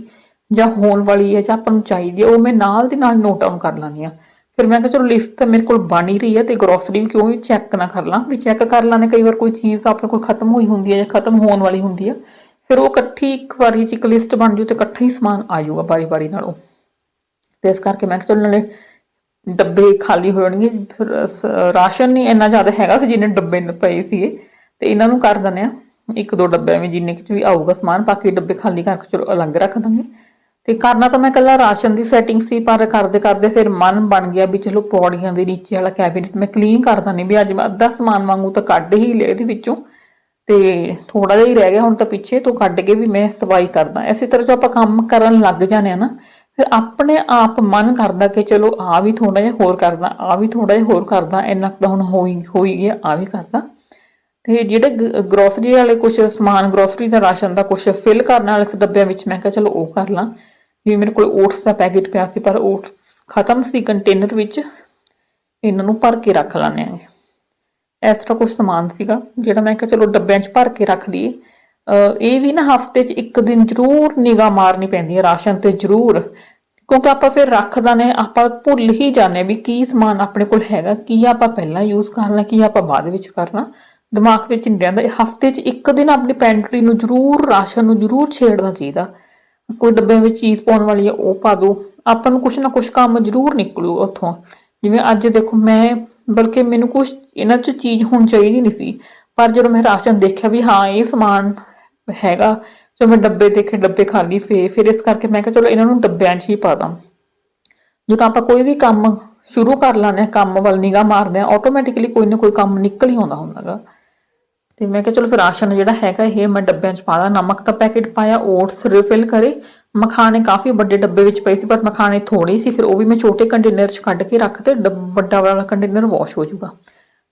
ਜਾਂ ਹੋਣ ਵਾਲੀ ਹੈ ਜਾਂ ਆਪਾਂ ਨੂੰ ਚਾਹੀਦੀ ਹੈ, ਉਹ ਮੈਂ ਨਾਲ ਦੀ ਨਾਲ ਨੋਟ ਡਾਊਨ ਕਰ ਲੈਂਦੀ ਆ ਫਿਰ ਮੈਂ ਕਿਹਾ, ਚਲੋ ਲਿਸਟ ਤਾਂ ਮੇਰੇ ਕੋਲ ਬਣ ਹੀ ਰਹੀ ਹੈ ਤੇ ਗਰੋਸਰੀ ਕਿਉਂ ਵੀ ਚੈੱਕ ਨਾ ਕਰ ਲਾਂ? ਵੀ ਚੈੱਕ ਕਰ ਲਾਂਗੇ, ਕਈ ਵਾਰ ਕੋਈ ਚੀਜ਼ ਆਪਣੇ ਕੋਲ ਖਤਮ ਹੋਈ ਹੁੰਦੀ ਹੈ ਜਾਂ ਖਤਮ ਹੋਣ ਵਾਲੀ ਹੁੰਦੀ ਹੈ। ਫਿਰ ਉਹ ਇਕੱਠੀ ਇੱਕ ਵਾਰੀ 'ਚ ਇੱਕ ਲਿਸਟ ਬਣ ਜੂ ਤੇ ਇਕੱਠਾ ਹੀ ਸਮਾਨ ਆ ਜਾਊਗਾ ਬਾਰੀ-ਬਾਰੀ ਨਾਲ। ਉਹ ਤੇ ਇਸ ਕਰਕੇ ਮੈਂ ਕਿਹਾ, ਚਲੋ ਨਾਲੇ ਡੱਬੇ ਖਾਲੀ ਹੋ ਜਾਣਗੇ। ਫਿਰ ਰਾਸ਼ਨ ਨਹੀਂ ਇੰਨਾ ਜ਼ਿਆਦਾ ਹੈਗਾ ਸੀ ਜਿੰਨੇ ਡੱਬੇ ਪਏ ਸੀਗੇ। ਤੇ ਇਹਨਾਂ ਨੂੰ ਕਰ ਦਿੰਦੇ ਆ ਇੱਕ ਦੋ ਡੱਬਿਆਂ ਵਿੱਚ ਜਿੰਨੇ ਕੁ ਵੀ ਆਊਗਾ ਸਮਾਨ, ਬਾਕੀ ਡੱਬੇ ਖਾਲੀ ਕਰਕੇ ਚਲੋ ਅਲੱਗ ਰੱਖ ਦਾਂਗੇ। ਤੇ ਕਰਨਾ ਤਾਂ ਮੈਂ ਕੱਲਾ ਰਾਸ਼ਨ ਦੀ ਸੈਟਿੰਗ ਸੀ, ਪਰ ਕਰਦੇ ਕਰਦੇ ਫਿਰ ਮਨ ਬਣ ਗਿਆ ਵੀ ਚਲੋ ਪੌੜੀਆਂ ਦੇ ਨੀਚੇ ਵਾਲਾ ਕੈਬਿਨਟ ਮੈਂ ਕਲੀਨ ਕਰ ਦਾਂ ਵੀ ਅੱਜ ਮੈਂ ਅੱਧਾ ਸਮਾਨ ਵਾਂਗੂ ਤਾਂ ਕੱਢ ਹੀ ਲਿਆ ਇਹਦੇ ਵਿੱਚੋਂ। ਤੇ ਥੋੜਾ ਜਿਹਾ ਹੀ ਰਹਿ ਗਿਆ ਹੁਣ ਤਾਂ ਪਿੱਛੇ, ਤੋਂ ਕੱਢ ਕੇ ਵੀ ਮੈਂ ਸਫ਼ਾਈ ਕਰਦਾ। ਇਸੇ ਤਰ੍ਹਾਂ ਜੋ ਆਪਾਂ ਕੰਮ ਕਰਨ ਲੱਗ ਜਾਂਦੇ ਆ ਨਾ, ਫਿਰ ਆਪਣੇ ਆਪ ਮਨ ਕਰਦਾ ਕਿ ਚਲੋ ਆ ਵੀ ਥੋੜਾ ਜਿਹਾ ਹੋਰ ਕਰਦਾ ਆ ਵੀ ਥੋੜਾ ਜਿਹਾ ਹੋਰ ਕਰਦਾ, ਇੰਨਾ ਕੁ ਤਾਂ ਹੁਣ ਹੋਈ ਹੋਈ ਹੋ ਗਿਆ ਆ ਵੀ ਕਰਦਾ। ਤੇ ਜਿਹੜੇ ਗਰੋਸਰੀ ਵਾਲੇ ਕੁਝ ਸਮਾਨ ਗਰੋਸਰੀ ਦਾ ਰਾਸ਼ਨ ਦਾ ਕੁਝ ਫਿਲ ਕਰਨ ਵਾਲੇ ਡੱਬਿਆਂ ਵਿੱਚ ਮੈਂ ਕਿਹਾ ਚਲੋ ਉਹ ਕਰ ਲਾਂ। ਜਿਵੇਂ ਮੇਰੇ ਕੋਲ ਓਟਸ ਦਾ ਪੈਕੇਟ ਪਿਆ ਸੀ, ਪਰ ਓਟਸ ਖਤਮ ਸੀ ਕੰਟੇਨਰ ਵਿੱਚ। ਇਹਨਾਂ ਨੂੰ ਭਰ ਕੇ ਰੱਖ ਲਾਂਗੇ ਇਸ ਤਰ੍ਹਾਂ ਕੁਝ ਸਮਾਨ ਸੀਗਾ, ਜਿਹੜਾ ਮੈਂ ਕਿਹਾ ਚਲੋ ਡੱਬਿਆਂ 'ਚ ਭਰ ਕੇ ਰੱਖ ਲਈਏ। ਇਹ ਵੀ ਨਾ ਹਫ਼ਤੇ 'ਚ ਇੱਕ ਦਿਨ ਜ਼ਰੂਰ ਨਿਗਾਹ ਮਾਰਨੀ ਪੈਂਦੀ ਹੈ, ਰਾਸ਼ਨ ਤੇ ਜ਼ਰੂਰ। ਕਿਉਂਕਿ ਆਪਾਂ ਫਿਰ ਰੱਖਦਾ ਨੇ, ਆਪਾਂ ਭੁੱਲ ਹੀ ਜਾਂਦੇ ਹਾਂ ਵੀ ਕੀ ਸਮਾਨ ਆਪਣੇ ਕੋਲ ਹੈਗਾ, ਕੀ ਆਪਾਂ ਪਹਿਲਾਂ ਯੂਜ਼ ਕਰਨਾ, ਕੀ ਆਪਾਂ ਬਾਅਦ ਵਿੱਚ ਕਰਨਾ। ਦਿਮਾਗ ਵਿੱਚ ਨਹੀਂ ਰਹਿੰਦਾ ਹਫ਼ਤੇ 'ਚ ਇੱਕ ਦਿਨ ਆਪਣੀ ਪੈਂਟਰੀ ਨੂੰ ਜ਼ਰੂਰ, ਰਾਸ਼ਨ ਨੂੰ ਜ਼ਰੂਰ ਛੇੜਨਾ ਚਾਹੀਦਾ। ਕੋਈ ਡੱਬੇ ਵਿੱਚ ਚੀਜ਼ ਪਾਉਣ ਵਾਲੀ ਹੈ ਉਹ ਪਾ ਦਿਓ ਆਪਾਂ ਨੂੰ ਕੁਛ ਨਾ ਕੁਛ ਕੰਮ ਜ਼ਰੂਰ ਨਿਕਲੂ ਉੱਥੋਂ। ਜਿਵੇਂ ਅੱਜ ਦੇਖੋ, ਮੈਂ, ਬਲਕਿ ਮੈਨੂੰ ਕੁਛ ਇਹਨਾਂ 'ਚ ਚੀਜ਼ ਹੁਣ ਚਾਹੀਦੀ ਨਹੀਂ ਸੀ। ਪਰ ਜਦੋਂ ਮੈਂ ਰਾਸ਼ਨ ਦੇਖਿਆ ਵੀ ਹਾਂ, ਇਹ ਸਮਾਨ ਹੈਗਾ ਜਦੋਂ ਮੈਂ ਡੱਬੇ ਦੇਖੇ, ਡੱਬੇ ਖਾਲੀ ਫੇ, ਫਿਰ ਇਸ ਕਰਕੇ ਮੈਂ ਕਿਹਾ ਚਲੋ ਇਹਨਾਂ ਨੂੰ ਡੱਬਿਆਂ 'ਚ ਹੀ ਪਾ ਦਾਂ। ਜਦੋਂ ਆਪਾਂ ਕੋਈ ਵੀ ਕੰਮ ਸ਼ੁਰੂ ਕਰ ਲਾਂਦੇ ਹਾਂ, ਕੰਮ ਵੱਲ ਨਿਗਾਹ ਮਾਰਦੇ ਹਾਂ ਆਟੋਮੈਟਿਕਲੀ ਕੋਈ ਨਾ ਕੋਈ ਕੰਮ ਨਿਕਲ ਹੀ ਆਉਂਦਾ ਹੁੰਦਾਗਾ। ਤੇ ਮੈਂ ਕਿਹਾ ਚਲੋ ਫਿਰ ਰਾਸ਼ਨ ਜਿਹੜਾ ਹੈਗਾ ਇਹ ਮੈਂ ਡੱਬਿਆਂ 'ਚ ਪਾ ਦਾਂ ਨਮਕ ਦਾ ਪੈਕੇਟ ਪਾਇਆ ਓਟਸ ਰਿਫਿਲ ਕਰੇ। ਮਖਾਣੇ ਕਾਫੀ ਵੱਡੇ ਡੱਬੇ ਵਿੱਚ ਪਏ ਸੀ ਪਰ ਮਖਾਣੇ ਥੋੜੇ ਸੀ, ਫਿਰ ਉਹ ਵੀ ਮੈਂ ਛੋਟੇ ਕੰਟੇਨਰ 'ਚ ਕੱਢ ਕੇ ਰੱਖ ਤੇ ਵੱਡਾ ਵਾਲਾ ਕੰਟੇਨਰ ਵਾਸ਼ ਹੋ ਜਾਊਗਾ।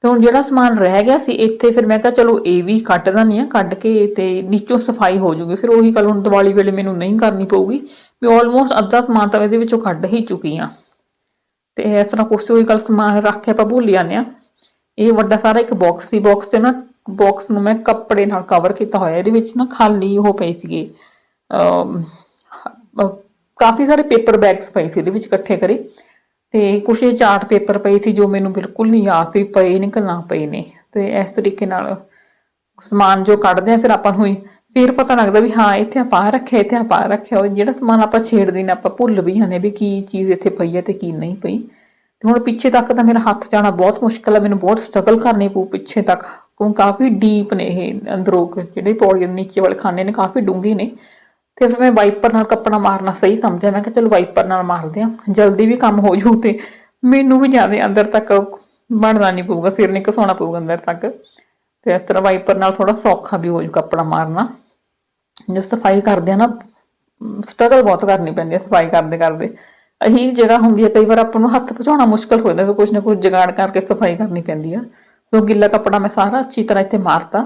ਤੇ ਹੁਣ ਜਿਹੜਾ ਸਮਾਨ ਰਹਿ ਗਿਆ ਸੀ, ਇੱਥੇ ਫਿਰ ਮੈਂ ਕਿਹਾ ਚਲੋ ਇਹ ਵੀ ਕੱਟ ਦਿੰਦੀ ਆ ਕੱਢ ਕੇ ਤੇ ਨੀਚੋਂ ਸਫ਼ਾਈ ਹੋ ਜਾਊਗੀ। ਫਿਰ ਉਹੀ ਗੱਲ ਹੁਣ ਦੀਵਾਲੀ ਵੇਲੇ ਮੈਨੂੰ ਨਹੀਂ ਕਰਨੀ ਪਊਗੀ। ਵੀ ਆਲਮੋਸਟ ਅੱਧਾ ਸਮਾਨ ਤਾਂ ਇਹਦੇ ਵਿੱਚੋਂ ਕੱਢ ਹੀ ਚੁੱਕੀ ਆ ਤੇ ਇਸ ਤਰ੍ਹਾਂ ਕੁਛ ਉਹੀ ਗੱਲ ਸਮਾਨ ਰੱਖ ਕੇ ਆਪਾਂ ਭੁੱਲ ਜਾਂਦੇ ਆ ਇਹ ਵੱਡਾ ਸਾਰਾ ਇੱਕ ਬਾਕਸ ਸੀ ਬਾਕਸ ਤੇ ਨਾ ਬਾਕਸ ਨੂੰ ਮੈਂ ਕੱਪੜੇ ਨਾਲ ਕਵਰ ਕੀਤਾ ਹੋਇਆ, ਇਹਦੇ ਵਿੱਚ ਨਾ ਖਾਲੀ ਉਹ ਪਏ ਸੀਗੇ ਕਾਫੀ ਸਾਰੇ ਪੇਪਰ ਬੈਗਸ ਪਏ ਸੀ ਇਹਦੇ ਵਿੱਚ ਇਕੱਠੇ ਕਰੇ, ਤੇ ਕੁਛ ਚਾਰਟ ਪੇਪਰ ਪਏ ਸੀ ਜੋ ਮੈਨੂੰ ਬਿਲਕੁਲ ਨਹੀਂ ਯਾਦ ਸੀ, ਪਏ ਨੇ ਕਿ ਨਾ ਪਏ ਨੇ, ਤੇ ਇਸ ਤਰੀਕੇ ਨਾਲ ਸਮਾਨ ਜੋ ਕੱਢਦੇ ਆ ਫਿਰ ਆਪਾਂ ਨੂੰ ਹੀ ਫਿਰ ਪਤਾ ਲੱਗਦਾ ਵੀ ਹਾਂ, ਇੱਥੇ ਆਪਾਂ ਰੱਖਿਆ, ਇੱਥੇ ਆਪਾਂ ਰੱਖਿਆ, ਉਹ ਜਿਹੜਾ ਸਮਾਨ ਆਪਾਂ ਛੇੜਦੇ ਨੇ, ਆਪਾਂ ਭੁੱਲ ਵੀ ਜਾਂਦੇ ਵੀ ਕੀ ਚੀਜ਼ ਇੱਥੇ ਪਈ ਹੈ ਤੇ ਕੀ ਨਹੀਂ ਪਈ, ਤੇ ਹੁਣ ਪਿੱਛੇ ਤੱਕ ਤਾਂ ਮੇਰਾ ਹੱਥ ਜਾਣਾ ਬਹੁਤ ਮੁਸ਼ਕਲ ਹੈ, ਮੈਨੂੰ ਬਹੁਤ ਸਟਰਗਲ ਕਰਨੀ ਪਊ ਪਿੱਛੇ ਤੱਕ। ਕਿਉਂ ਕਾਫੀ ਡੀਪ ਨੇ ਇਹ ਅੰਦਰੋਂ ਜਿਹੜੇ ਪੌੜੀਆਂ ਨੀਚੇ ਵਾਲੇ ਖਾਨੇ ਨੇ ਕਾਫੀ ਡੂੰਘੇ ਨੇ। ਤੇ ਫਿਰ ਮੈਂ ਵਾਈਪਰ ਨਾਲ ਕੱਪੜਾ ਮਾਰਨਾ ਸਹੀ ਸਮਝਿਆ। ਮੈਂ ਕਿਹਾ ਚਲੋ ਵਾਈਪਰ ਨਾਲ ਮਾਰਦੇ ਆ ਜਲਦੀ ਵੀ ਕੰਮ ਹੋ ਜੂ ਤੇ ਮੈਨੂੰ ਵੀ ਜ਼ਿਆਦਾ ਅੰਦਰ ਤੱਕ ਬਣਨਾ ਨਹੀਂ ਪਊਗਾ, ਸਿਰ ਨਹੀਂ ਘਸਾਉਣਾ ਪਊਗਾ ਅੰਦਰ ਤੱਕ। ਤੇ ਇਸ ਤਰ੍ਹਾਂ ਵਾਈਪਰ ਨਾਲ ਥੋੜਾ ਸੌਖਾ ਵੀ ਹੋ ਜੂ ਕੱਪੜਾ ਮਾਰਨਾ। ਜੋ ਸਫ਼ਾਈ ਕਰਦੇ ਆ ਨਾ ਸਟਰਗਲ ਬਹੁਤ ਕਰਨੀ ਪੈਂਦੀ ਹੈ ਸਫ਼ਾਈ ਕਰਦੇ ਕਰਦੇ। ਅਹੀ ਜਗ੍ਹਾ ਹੁੰਦੀ ਹੈ ਕਈ ਵਾਰ ਆਪਾਂ ਨੂੰ ਹੱਥ ਪਹੁੰਚਾਉਣਾ ਮੁਸ਼ਕਲ ਹੋ ਜਾਂਦਾ ਫਿਰ ਕੁਝ ਨਾ ਕੁਝ ਜਗਾੜ ਕਰਕੇ ਸਫ਼ਾਈ ਕਰਨੀ ਪੈਂਦੀ ਆ। ਜੋ ਗਿੱਲਾ ਕੱਪੜਾ ਮੈਂ ਸਾਰਾ ਅੱਛੀ ਤਰ੍ਹਾਂ ਇੱਥੇ ਮਾਰਤਾ।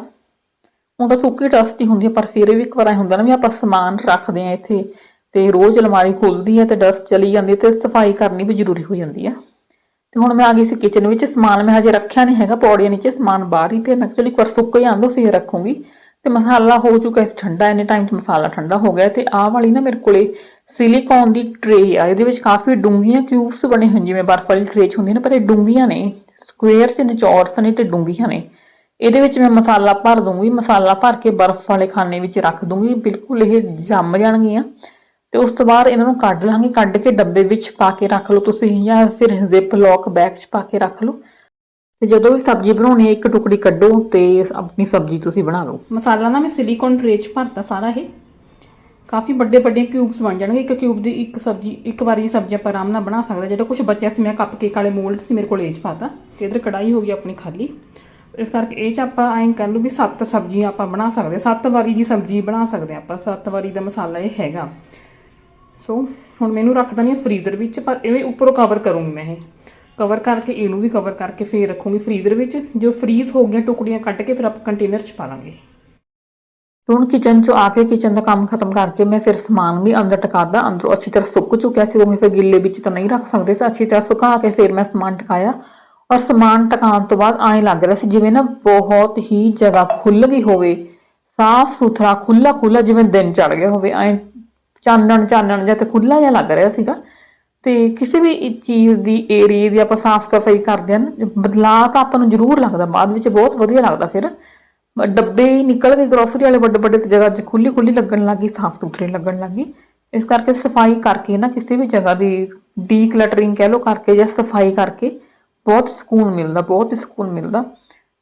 ਉਹ ਤਾਂ ਸੁੱਕੀ ਡਸਟ ਹੀ ਹੁੰਦੀ ਹੈ ਪਰ ਫਿਰ ਵੀ ਇੱਕ ਵਾਰ ਐ ਹੁੰਦਾ ਨਾ ਵੀ ਆਪਾਂ ਸਮਾਨ ਰੱਖਦੇ ਆ ਇੱਥੇ ਤੇ ਰੋਜ਼ ਅਲਮਾਰੀ ਖੁੱਲਦੀ ਹੈ ਤੇ ਡਸਟ ਚਲੀ ਜਾਂਦੀ ਹੈ ਤੇ ਸਫ਼ਾਈ ਕਰਨੀ ਵੀ ਜ਼ਰੂਰੀ ਹੋ ਜਾਂਦੀ ਆ। ਤੇ ਹੁਣ ਮੈਂ ਆ ਗਈ ਸੀ ਕਿਚਨ ਵਿੱਚ, ਸਮਾਨ ਮੈਂ ਹਜੇ ਰੱਖਿਆ ਨਹੀਂ ਹੈਗਾ, ਪੌੜੀਆਂ ਨੀਚੇ ਸਮਾਨ ਬਾਹਰ ਹੀ ਪਿਆ। ਮੈਂ ਕਿਹਾ ਚਲ ਇੱਕ ਵਾਰ ਸੁੱਕ ਜਾਣ ਦੋ ਫਿਰ ਰੱਖੂੰਗੀ। ਤੇ ਮਸਾਲਾ ਹੋ ਚੁੱਕਾ ਇਸ ਠੰਡਾ ਇਹਨੇ ਟਾਈਮ 'ਚ ਮਸਾਲਾ ਠੰਡਾ ਹੋ ਗਿਆ ਤੇ ਆਹ ਵਾਲੀ ਨਾ ਮੇਰੇ ਕੋਲੇ ਸਿਲੀਕੌਨ ਦੀ ਟਰੇ ਆ, ਇਹਦੇ ਵਿੱਚ ਕਾਫੀ ਡੂੰਘੀਆਂ ਕਿਊਬਸ ਬਣੇ ਹੋਏ ਜਿਵੇਂ ਬਰਫ ਵਾਲੀ ਟਰੇ 'ਚ ਹੁੰਦੀ ਨਾ, ਪਰ ਇਹ ਡੂੰਘੀਆਂ ਨੇ। ਸਕੁਅਰਸ ਨੇ ਚੌਰਸ ਨੇ ਤੇ ਡੂੰਘੀਆਂ ਨੇ। ਇਹਦੇ ਵਿੱਚ ਮੈਂ ਮਸਾਲਾ ਭਰ ਦੂੰਗੀ ਮਸਾਲਾ ਭਰ ਕੇ ਬਰਫ ਵਾਲੇ ਖਾਨੇ ਵਿੱਚ ਰੱਖ ਦੂੰਗੀ ਬਿਲਕੁਲ ਇਹ ਜੰਮ ਜਾਣਗੀਆਂ। ਤੇ ਉਸ ਤੋਂ ਬਾਅਦ ਇਹਨਾਂ ਨੂੰ ਕੱਢ ਲਾਂਗੇ, ਕੱਢ ਕੇ ਡੱਬੇ ਵਿੱਚ ਪਾ ਕੇ ਰੱਖ ਲਓ ਤੁਸੀਂ, ਜਾਂ ਫਿਰ ਜ਼ਿਪ ਲੌਕ ਬੈਗ 'ਚ ਪਾ ਕੇ ਰੱਖ ਲਓ। ਤੇ ਜਦੋਂ ਵੀ ਸਬਜ਼ੀ ਬਣਾਉਣੀ ਹੈ, ਇੱਕ ਟੁਕੜੀ ਕੱਢੋ ਤੇ ਆਪਣੀ ਸਬਜ਼ੀ ਤੁਸੀਂ ਬਣਾ ਲਓ। ਮਸਾਲਾ ਨਾ ਮੈਂ ਸਿਲੀਕਨ ਟਰੇ 'ਚ ਭਰਤਾ ਸਾਰਾ ਇਹ। ਕਾਫੀ ਵੱਡੇ ਵੱਡੇ ਕਿਊਬਸ ਬਣ ਜਾਣਗੇ। ਇੱਕ ਕਿਊਬ ਦੀ ਇੱਕ ਸਬਜ਼ੀ, ਇੱਕ ਵਾਰੀ ਸਬਜ਼ੀ ਆਪਾਂ ਆਰਾਮ ਨਾਲ ਬਣਾ ਸਕਦੇ ਹਾਂ। ਜਿਹੜਾ ਕੁਝ ਬਚਿਆ ਸੀ, ਮੈਂ ਕੱਪ ਕੇਕ ਵਾਲੇ ਮੋਲਡ ਸੀ, ਮੇਰੇ ਕੋਲ ਇਹ 'ਚ ਪਾਤਾ। ਤੇ ਇਧਰ ਕੜਾਈ ਹੋ ਗਈ ਆਪਣੀ ਖਾਲੀ। ਇਸ ਕਰਕੇ ਇਹ ਚ ਆਪਾਂ ਐਂ ਕਰ ਲਓ ਵੀ ਸੱਤ ਸਬਜ਼ੀਆਂ ਆਪਾਂ ਬਣਾ ਸਕਦੇ ਹਾਂ। ਸੱਤ ਵਾਰੀ ਦੀ ਸਬਜ਼ੀ ਬਣਾ ਸਕਦੇ ਹਾਂ ਆਪਾਂ। ਸੱਤ ਵਾਰੀ ਦਾ ਮਸਾਲਾ ਇਹ ਹੈਗਾ। ਸੋ ਹੁਣ ਮੈਨੂੰ ਰੱਖ ਦਣੀ ਫਰੀਜ਼ਰ ਵਿੱਚ, ਪਰ ਐਵੇਂ ਉੱਪਰੋਂ ਕਵਰ ਕਰੂੰਗੀ ਮੈਂ ਇਹ। ਕਵਰ ਕਰਕੇ, ਇਹਨੂੰ ਵੀ ਕਵਰ ਕਰਕੇ ਫੇਰ ਰੱਖੂੰਗੀ ਫਰੀਜ਼ਰ ਵਿੱਚ। ਜੋ ਫਰੀਜ਼ ਹੋ ਗਈਆਂ ਟੁਕੜੀਆਂ ਕੱਢ ਕੇ ਫਿਰ ਆਪਾਂ ਕੰਟੇਨਰ 'ਚ ਪਾ ਲਾਂਗੇ। ਤੇ ਹੁਣ ਕਿਚਨ 'ਚੋਂ ਆ ਕੇ ਕਿਚਨ ਦਾ ਕੰਮ ਖਤਮ ਕਰਕੇ ਮੈਂ ਫਿਰ ਸਮਾਨ ਵੀ ਅੰਦਰ ਟਿਕਾਦਾ ਅੰਦਰੋਂ ਅੱਛੀ ਤਰ੍ਹਾਂ ਸੁੱਕ ਚੁੱਕਿਆ ਸੀ ਕਿਉਂਕਿ ਫਿਰ ਗਿੱਲੇ ਵਿੱਚ ਤਾਂ ਨਹੀਂ ਰੱਖ ਸਕਦੇ ਸੀ, ਅੱਛੀ ਤਰ੍ਹਾਂ ਸੁਕਾ ਕੇ ਫਿਰ ਮੈਂ ਸਮਾਨ ਟਕਾਇਆ। ਔਰ ਸਮਾਨ ਟਕਾਉਣ ਤੋਂ ਬਾਅਦ ਐਂ ਲੱਗ ਰਿਹਾ ਸੀ ਜਿਵੇਂ ਨਾ ਬਹੁਤ ਹੀ ਜਗ੍ਹਾ ਖੁੱਲ ਗਈ ਹੋਵੇ, ਸਾਫ਼ ਸੁਥਰਾ ਖੁੱਲਾ ਖੁੱਲਾ ਜਿਵੇਂ ਦਿਨ ਚੜ ਗਿਆ ਹੋਵੇ ਐਂ ਚਾਨਣ ਚਾਨਣ ਜਿਹਾ ਤੇ ਖੁੱਲਾ ਜਿਹਾ ਲੱਗ ਰਿਹਾ ਸੀਗਾ। ਤੇ ਕਿਸੇ ਵੀ ਚੀਜ਼ ਦੀ ਏਰੀਏ ਦੀ ਆਪਾਂ ਸਾਫ਼ ਸਫ਼ਾਈ ਕਰਦੇ ਹਾਂ, ਬਦਲਾਅ ਤਾਂ ਆਪਾਂ ਨੂੰ ਜ਼ਰੂਰ ਲੱਗਦਾ, ਬਾਅਦ ਵਿੱਚ ਬਹੁਤ ਵਧੀਆ ਲੱਗਦਾ ਫਿਰ। ਡੱਬੇ ਨਿਕਲ ਗਏ ਗਰੋਸਰੀ ਵਾਲੇ ਵੱਡੇ ਵੱਡੇ ਜਗ੍ਹਾ 'ਚ ਖੁੱਲੀ ਖੁੱਲੀ ਲੱਗਣ ਲੱਗੀ ਸਾਫ਼ ਸੁਥਰੀ ਲੱਗਣ ਲੱਗੀ ਇਸ ਕਰਕੇ ਸਫ਼ਾਈ ਕਰਕੇ ਨਾ ਕਿਸੇ ਵੀ ਜਗ੍ਹਾ ਦੀ ਡੀਕਲਟਰਿੰਗ ਕਹਿ ਲਓ ਕਰਕੇ ਜਾਂ ਸਫ਼ਾਈ ਕਰਕੇ ਬਹੁਤ ਸਕੂਨ ਮਿਲਦਾ, ਬਹੁਤ ਹੀ ਸਕੂਨ ਮਿਲਦਾ।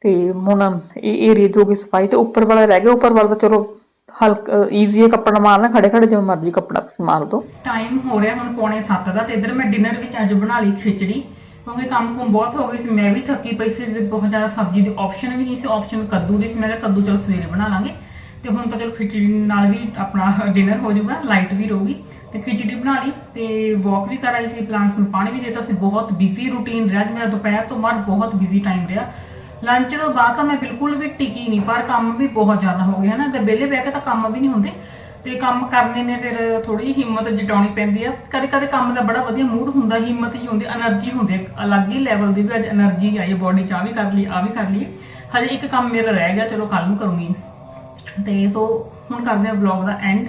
ਤੇ ਹੁਣ ਇਹ ਏਰੀਆ ਜੋ ਕਿ ਸਫ਼ਾਈ ਤੇ ਉੱਪਰ ਵਾਲਾ ਰਹਿ ਗਿਆ, ਉੱਪਰ ਵਾਲਾ ਤਾਂ ਚਲੋ ਹਲਕਾ ਈਜ਼ੀ ਹੈ ਕੱਪੜਾ ਮਾਰਨਾ ਖੜੇ ਖੜੇ ਜਿਵੇਂ ਮਰਜ਼ੀ ਕੱਪੜਾ ਤੁਸੀਂ ਮਾਰ ਦੋ। ਟਾਈਮ ਹੋ ਰਿਹਾ ਹੁਣ ਪੌਣੇ 7 ਦਾ ਤੇ ਇੱਧਰ ਮੈਂ ਡਿਨਰ ਵਿੱਚ ਅੱਜ ਬਣਾ ਲਈ ਖਿਚੜੀ। ਕਿਉਂਕਿ ਕੰਮ ਕੁਮ ਬਹੁਤ ਹੋ ਗਈ ਸੀ, ਮੈਂ ਵੀ ਥੱਕੀ ਪਈ ਸੀ ਤੇ ਬਹੁਤ ਜ਼ਿਆਦਾ ਸਬਜ਼ੀ ਦੀ ਆਪਸ਼ਨ ਵੀ ਨਹੀਂ ਸੀ ਆਪਸ਼ਨ ਕੱਦੂ ਦੀ ਸੀ। ਮੈਂ ਕਿਹਾ ਕੱਦੂ ਚਲੋ ਸਵੇਰੇ ਬਣਾ ਲਾਂਗੇ। ਤੇ ਹੁਣ ਤਾਂ ਚਲੋ ਖਿਚੜੀ ਨਾਲ ਵੀ ਆਪਣਾ ਡਿਨਰ ਹੋ ਜਾਊਗਾ ਲਾਈਟ ਵੀ ਰਹੂਗੀ। ਤੇ ਖਿਚੜੀ ਬਣਾ ਲਈ ਤੇ ਵਾਕ ਵੀ ਕਰ ਆਈ ਸੀ ਪਲਾਂਟਸ ਨੂੰ ਪਾਣੀ ਵੀ ਦਿੱਤਾ ਸੀ। ਬਹੁਤ ਬਿਜ਼ੀ ਰੂਟੀਨ ਰਿਹਾ ਅੱਜ ਮੇਰਾ ਦੁਪਹਿਰ ਤੋਂ ਬਾਅਦ ਬਹੁਤ ਬਿਜ਼ੀ ਟਾਈਮ ਰਿਹਾ। ਲੰਚ ਤੋਂ ਬਾਅਦ ਤਾਂ ਮੈਂ ਬਿਲਕੁਲ ਵੀ ਟਿਕੀ ਨਹੀਂ, ਪਰ ਕੰਮ ਵੀ ਬਹੁਤ ਜ਼ਿਆਦਾ ਹੋ ਗਿਆ ਨਾ ਤੇ ਵਿਹਲੇ ਬਹਿ ਕੇ ਤਾਂ ਕੰਮ ਵੀ ਨਹੀਂ ਹੁੰਦੇ। ਤੇ ਕੰਮ ਕਰਨੇ ਨੇ ਫਿਰ ਥੋੜੀ ਹਿੰਮਤ ਜਟਾਉਣੀ ਪੈਂਦੀ ਆ। ਕਦੇ ਕਦੇ ਕੰਮ ਦਾ ਬੜਾ ਵਧੀਆ ਮੂਡ ਹੁੰਦਾ, ਹਿੰਮਤ ਹੀ ਹੁੰਦੀ એનર્ਜੀ ਹੁੰਦੀ ਅਲੱਗ ਹੀ ਲੈਵਲ ਦੀ ਵੀ ਅੱਜ એનર્ਜੀ ਆਈ ਹੈ ਬੋਡੀ ਚ ਆ ਵੀ ਕਰ ਲਈ ਆ ਵੀ ਕਰ ਲਈ। ਹਜੇ ਇੱਕ ਕੰਮ ਮੇਰਾ ਰਹਿ ਗਿਆ, ਚਲੋ ਕੱਲ ਨੂੰ ਕਰੂੰਗੀ। ਤੇ ਸੋ ਹੁਣ ਕਰਦੇ ਆ ਵਲੌਗ ਦਾ ਐਂਡ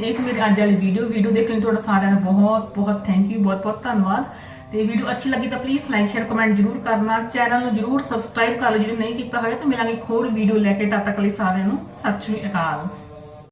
ਇਸ ਮੇਰੀ ਅੱਜ ਵਾਲੀ ਵੀਡੀਓ ਵੀਡੀਓ ਦੇਖਣ ਲਈ ਤੁਹਾਡਾ ਸਾਰਿਆਂ ਦਾ ਬਹੁਤ ਬਹੁਤ ਥੈਂਕ ਯੂ ਬਹੁਤ ਬਹੁਤ ਧੰਨਵਾਦ। ਤੇ ਵੀਡੀਓ ਅੱਛੀ ਲੱਗੀ ਤਾਂ ਪਲੀਜ਼ ਲਾਈਕ ਸ਼ੇਅਰ ਕਮੈਂਟ ਜਰੂਰ ਕਰਨਾ। ਚੈਨਲ ਨੂੰ ਜਰੂਰ ਸਬਸਕ੍ਰਾਈਬ ਕਰ ਲਓ ਜਿਹਨੇ ਨਹੀਂ ਕੀਤਾ ਹੋਇਆ ਤਾਂ ਮਿਲਾਂਗੇ ਇੱਕ ਹੋਰ ਵੀਡੀਓ ਲੈ ਕੇ ਤਦ ਤੱਕ ਲਈ ਸਾਰਿਆਂ ਨੂੰ। ਸਤਿ ਸ਼੍ਰੀ ਅਕਾਲ।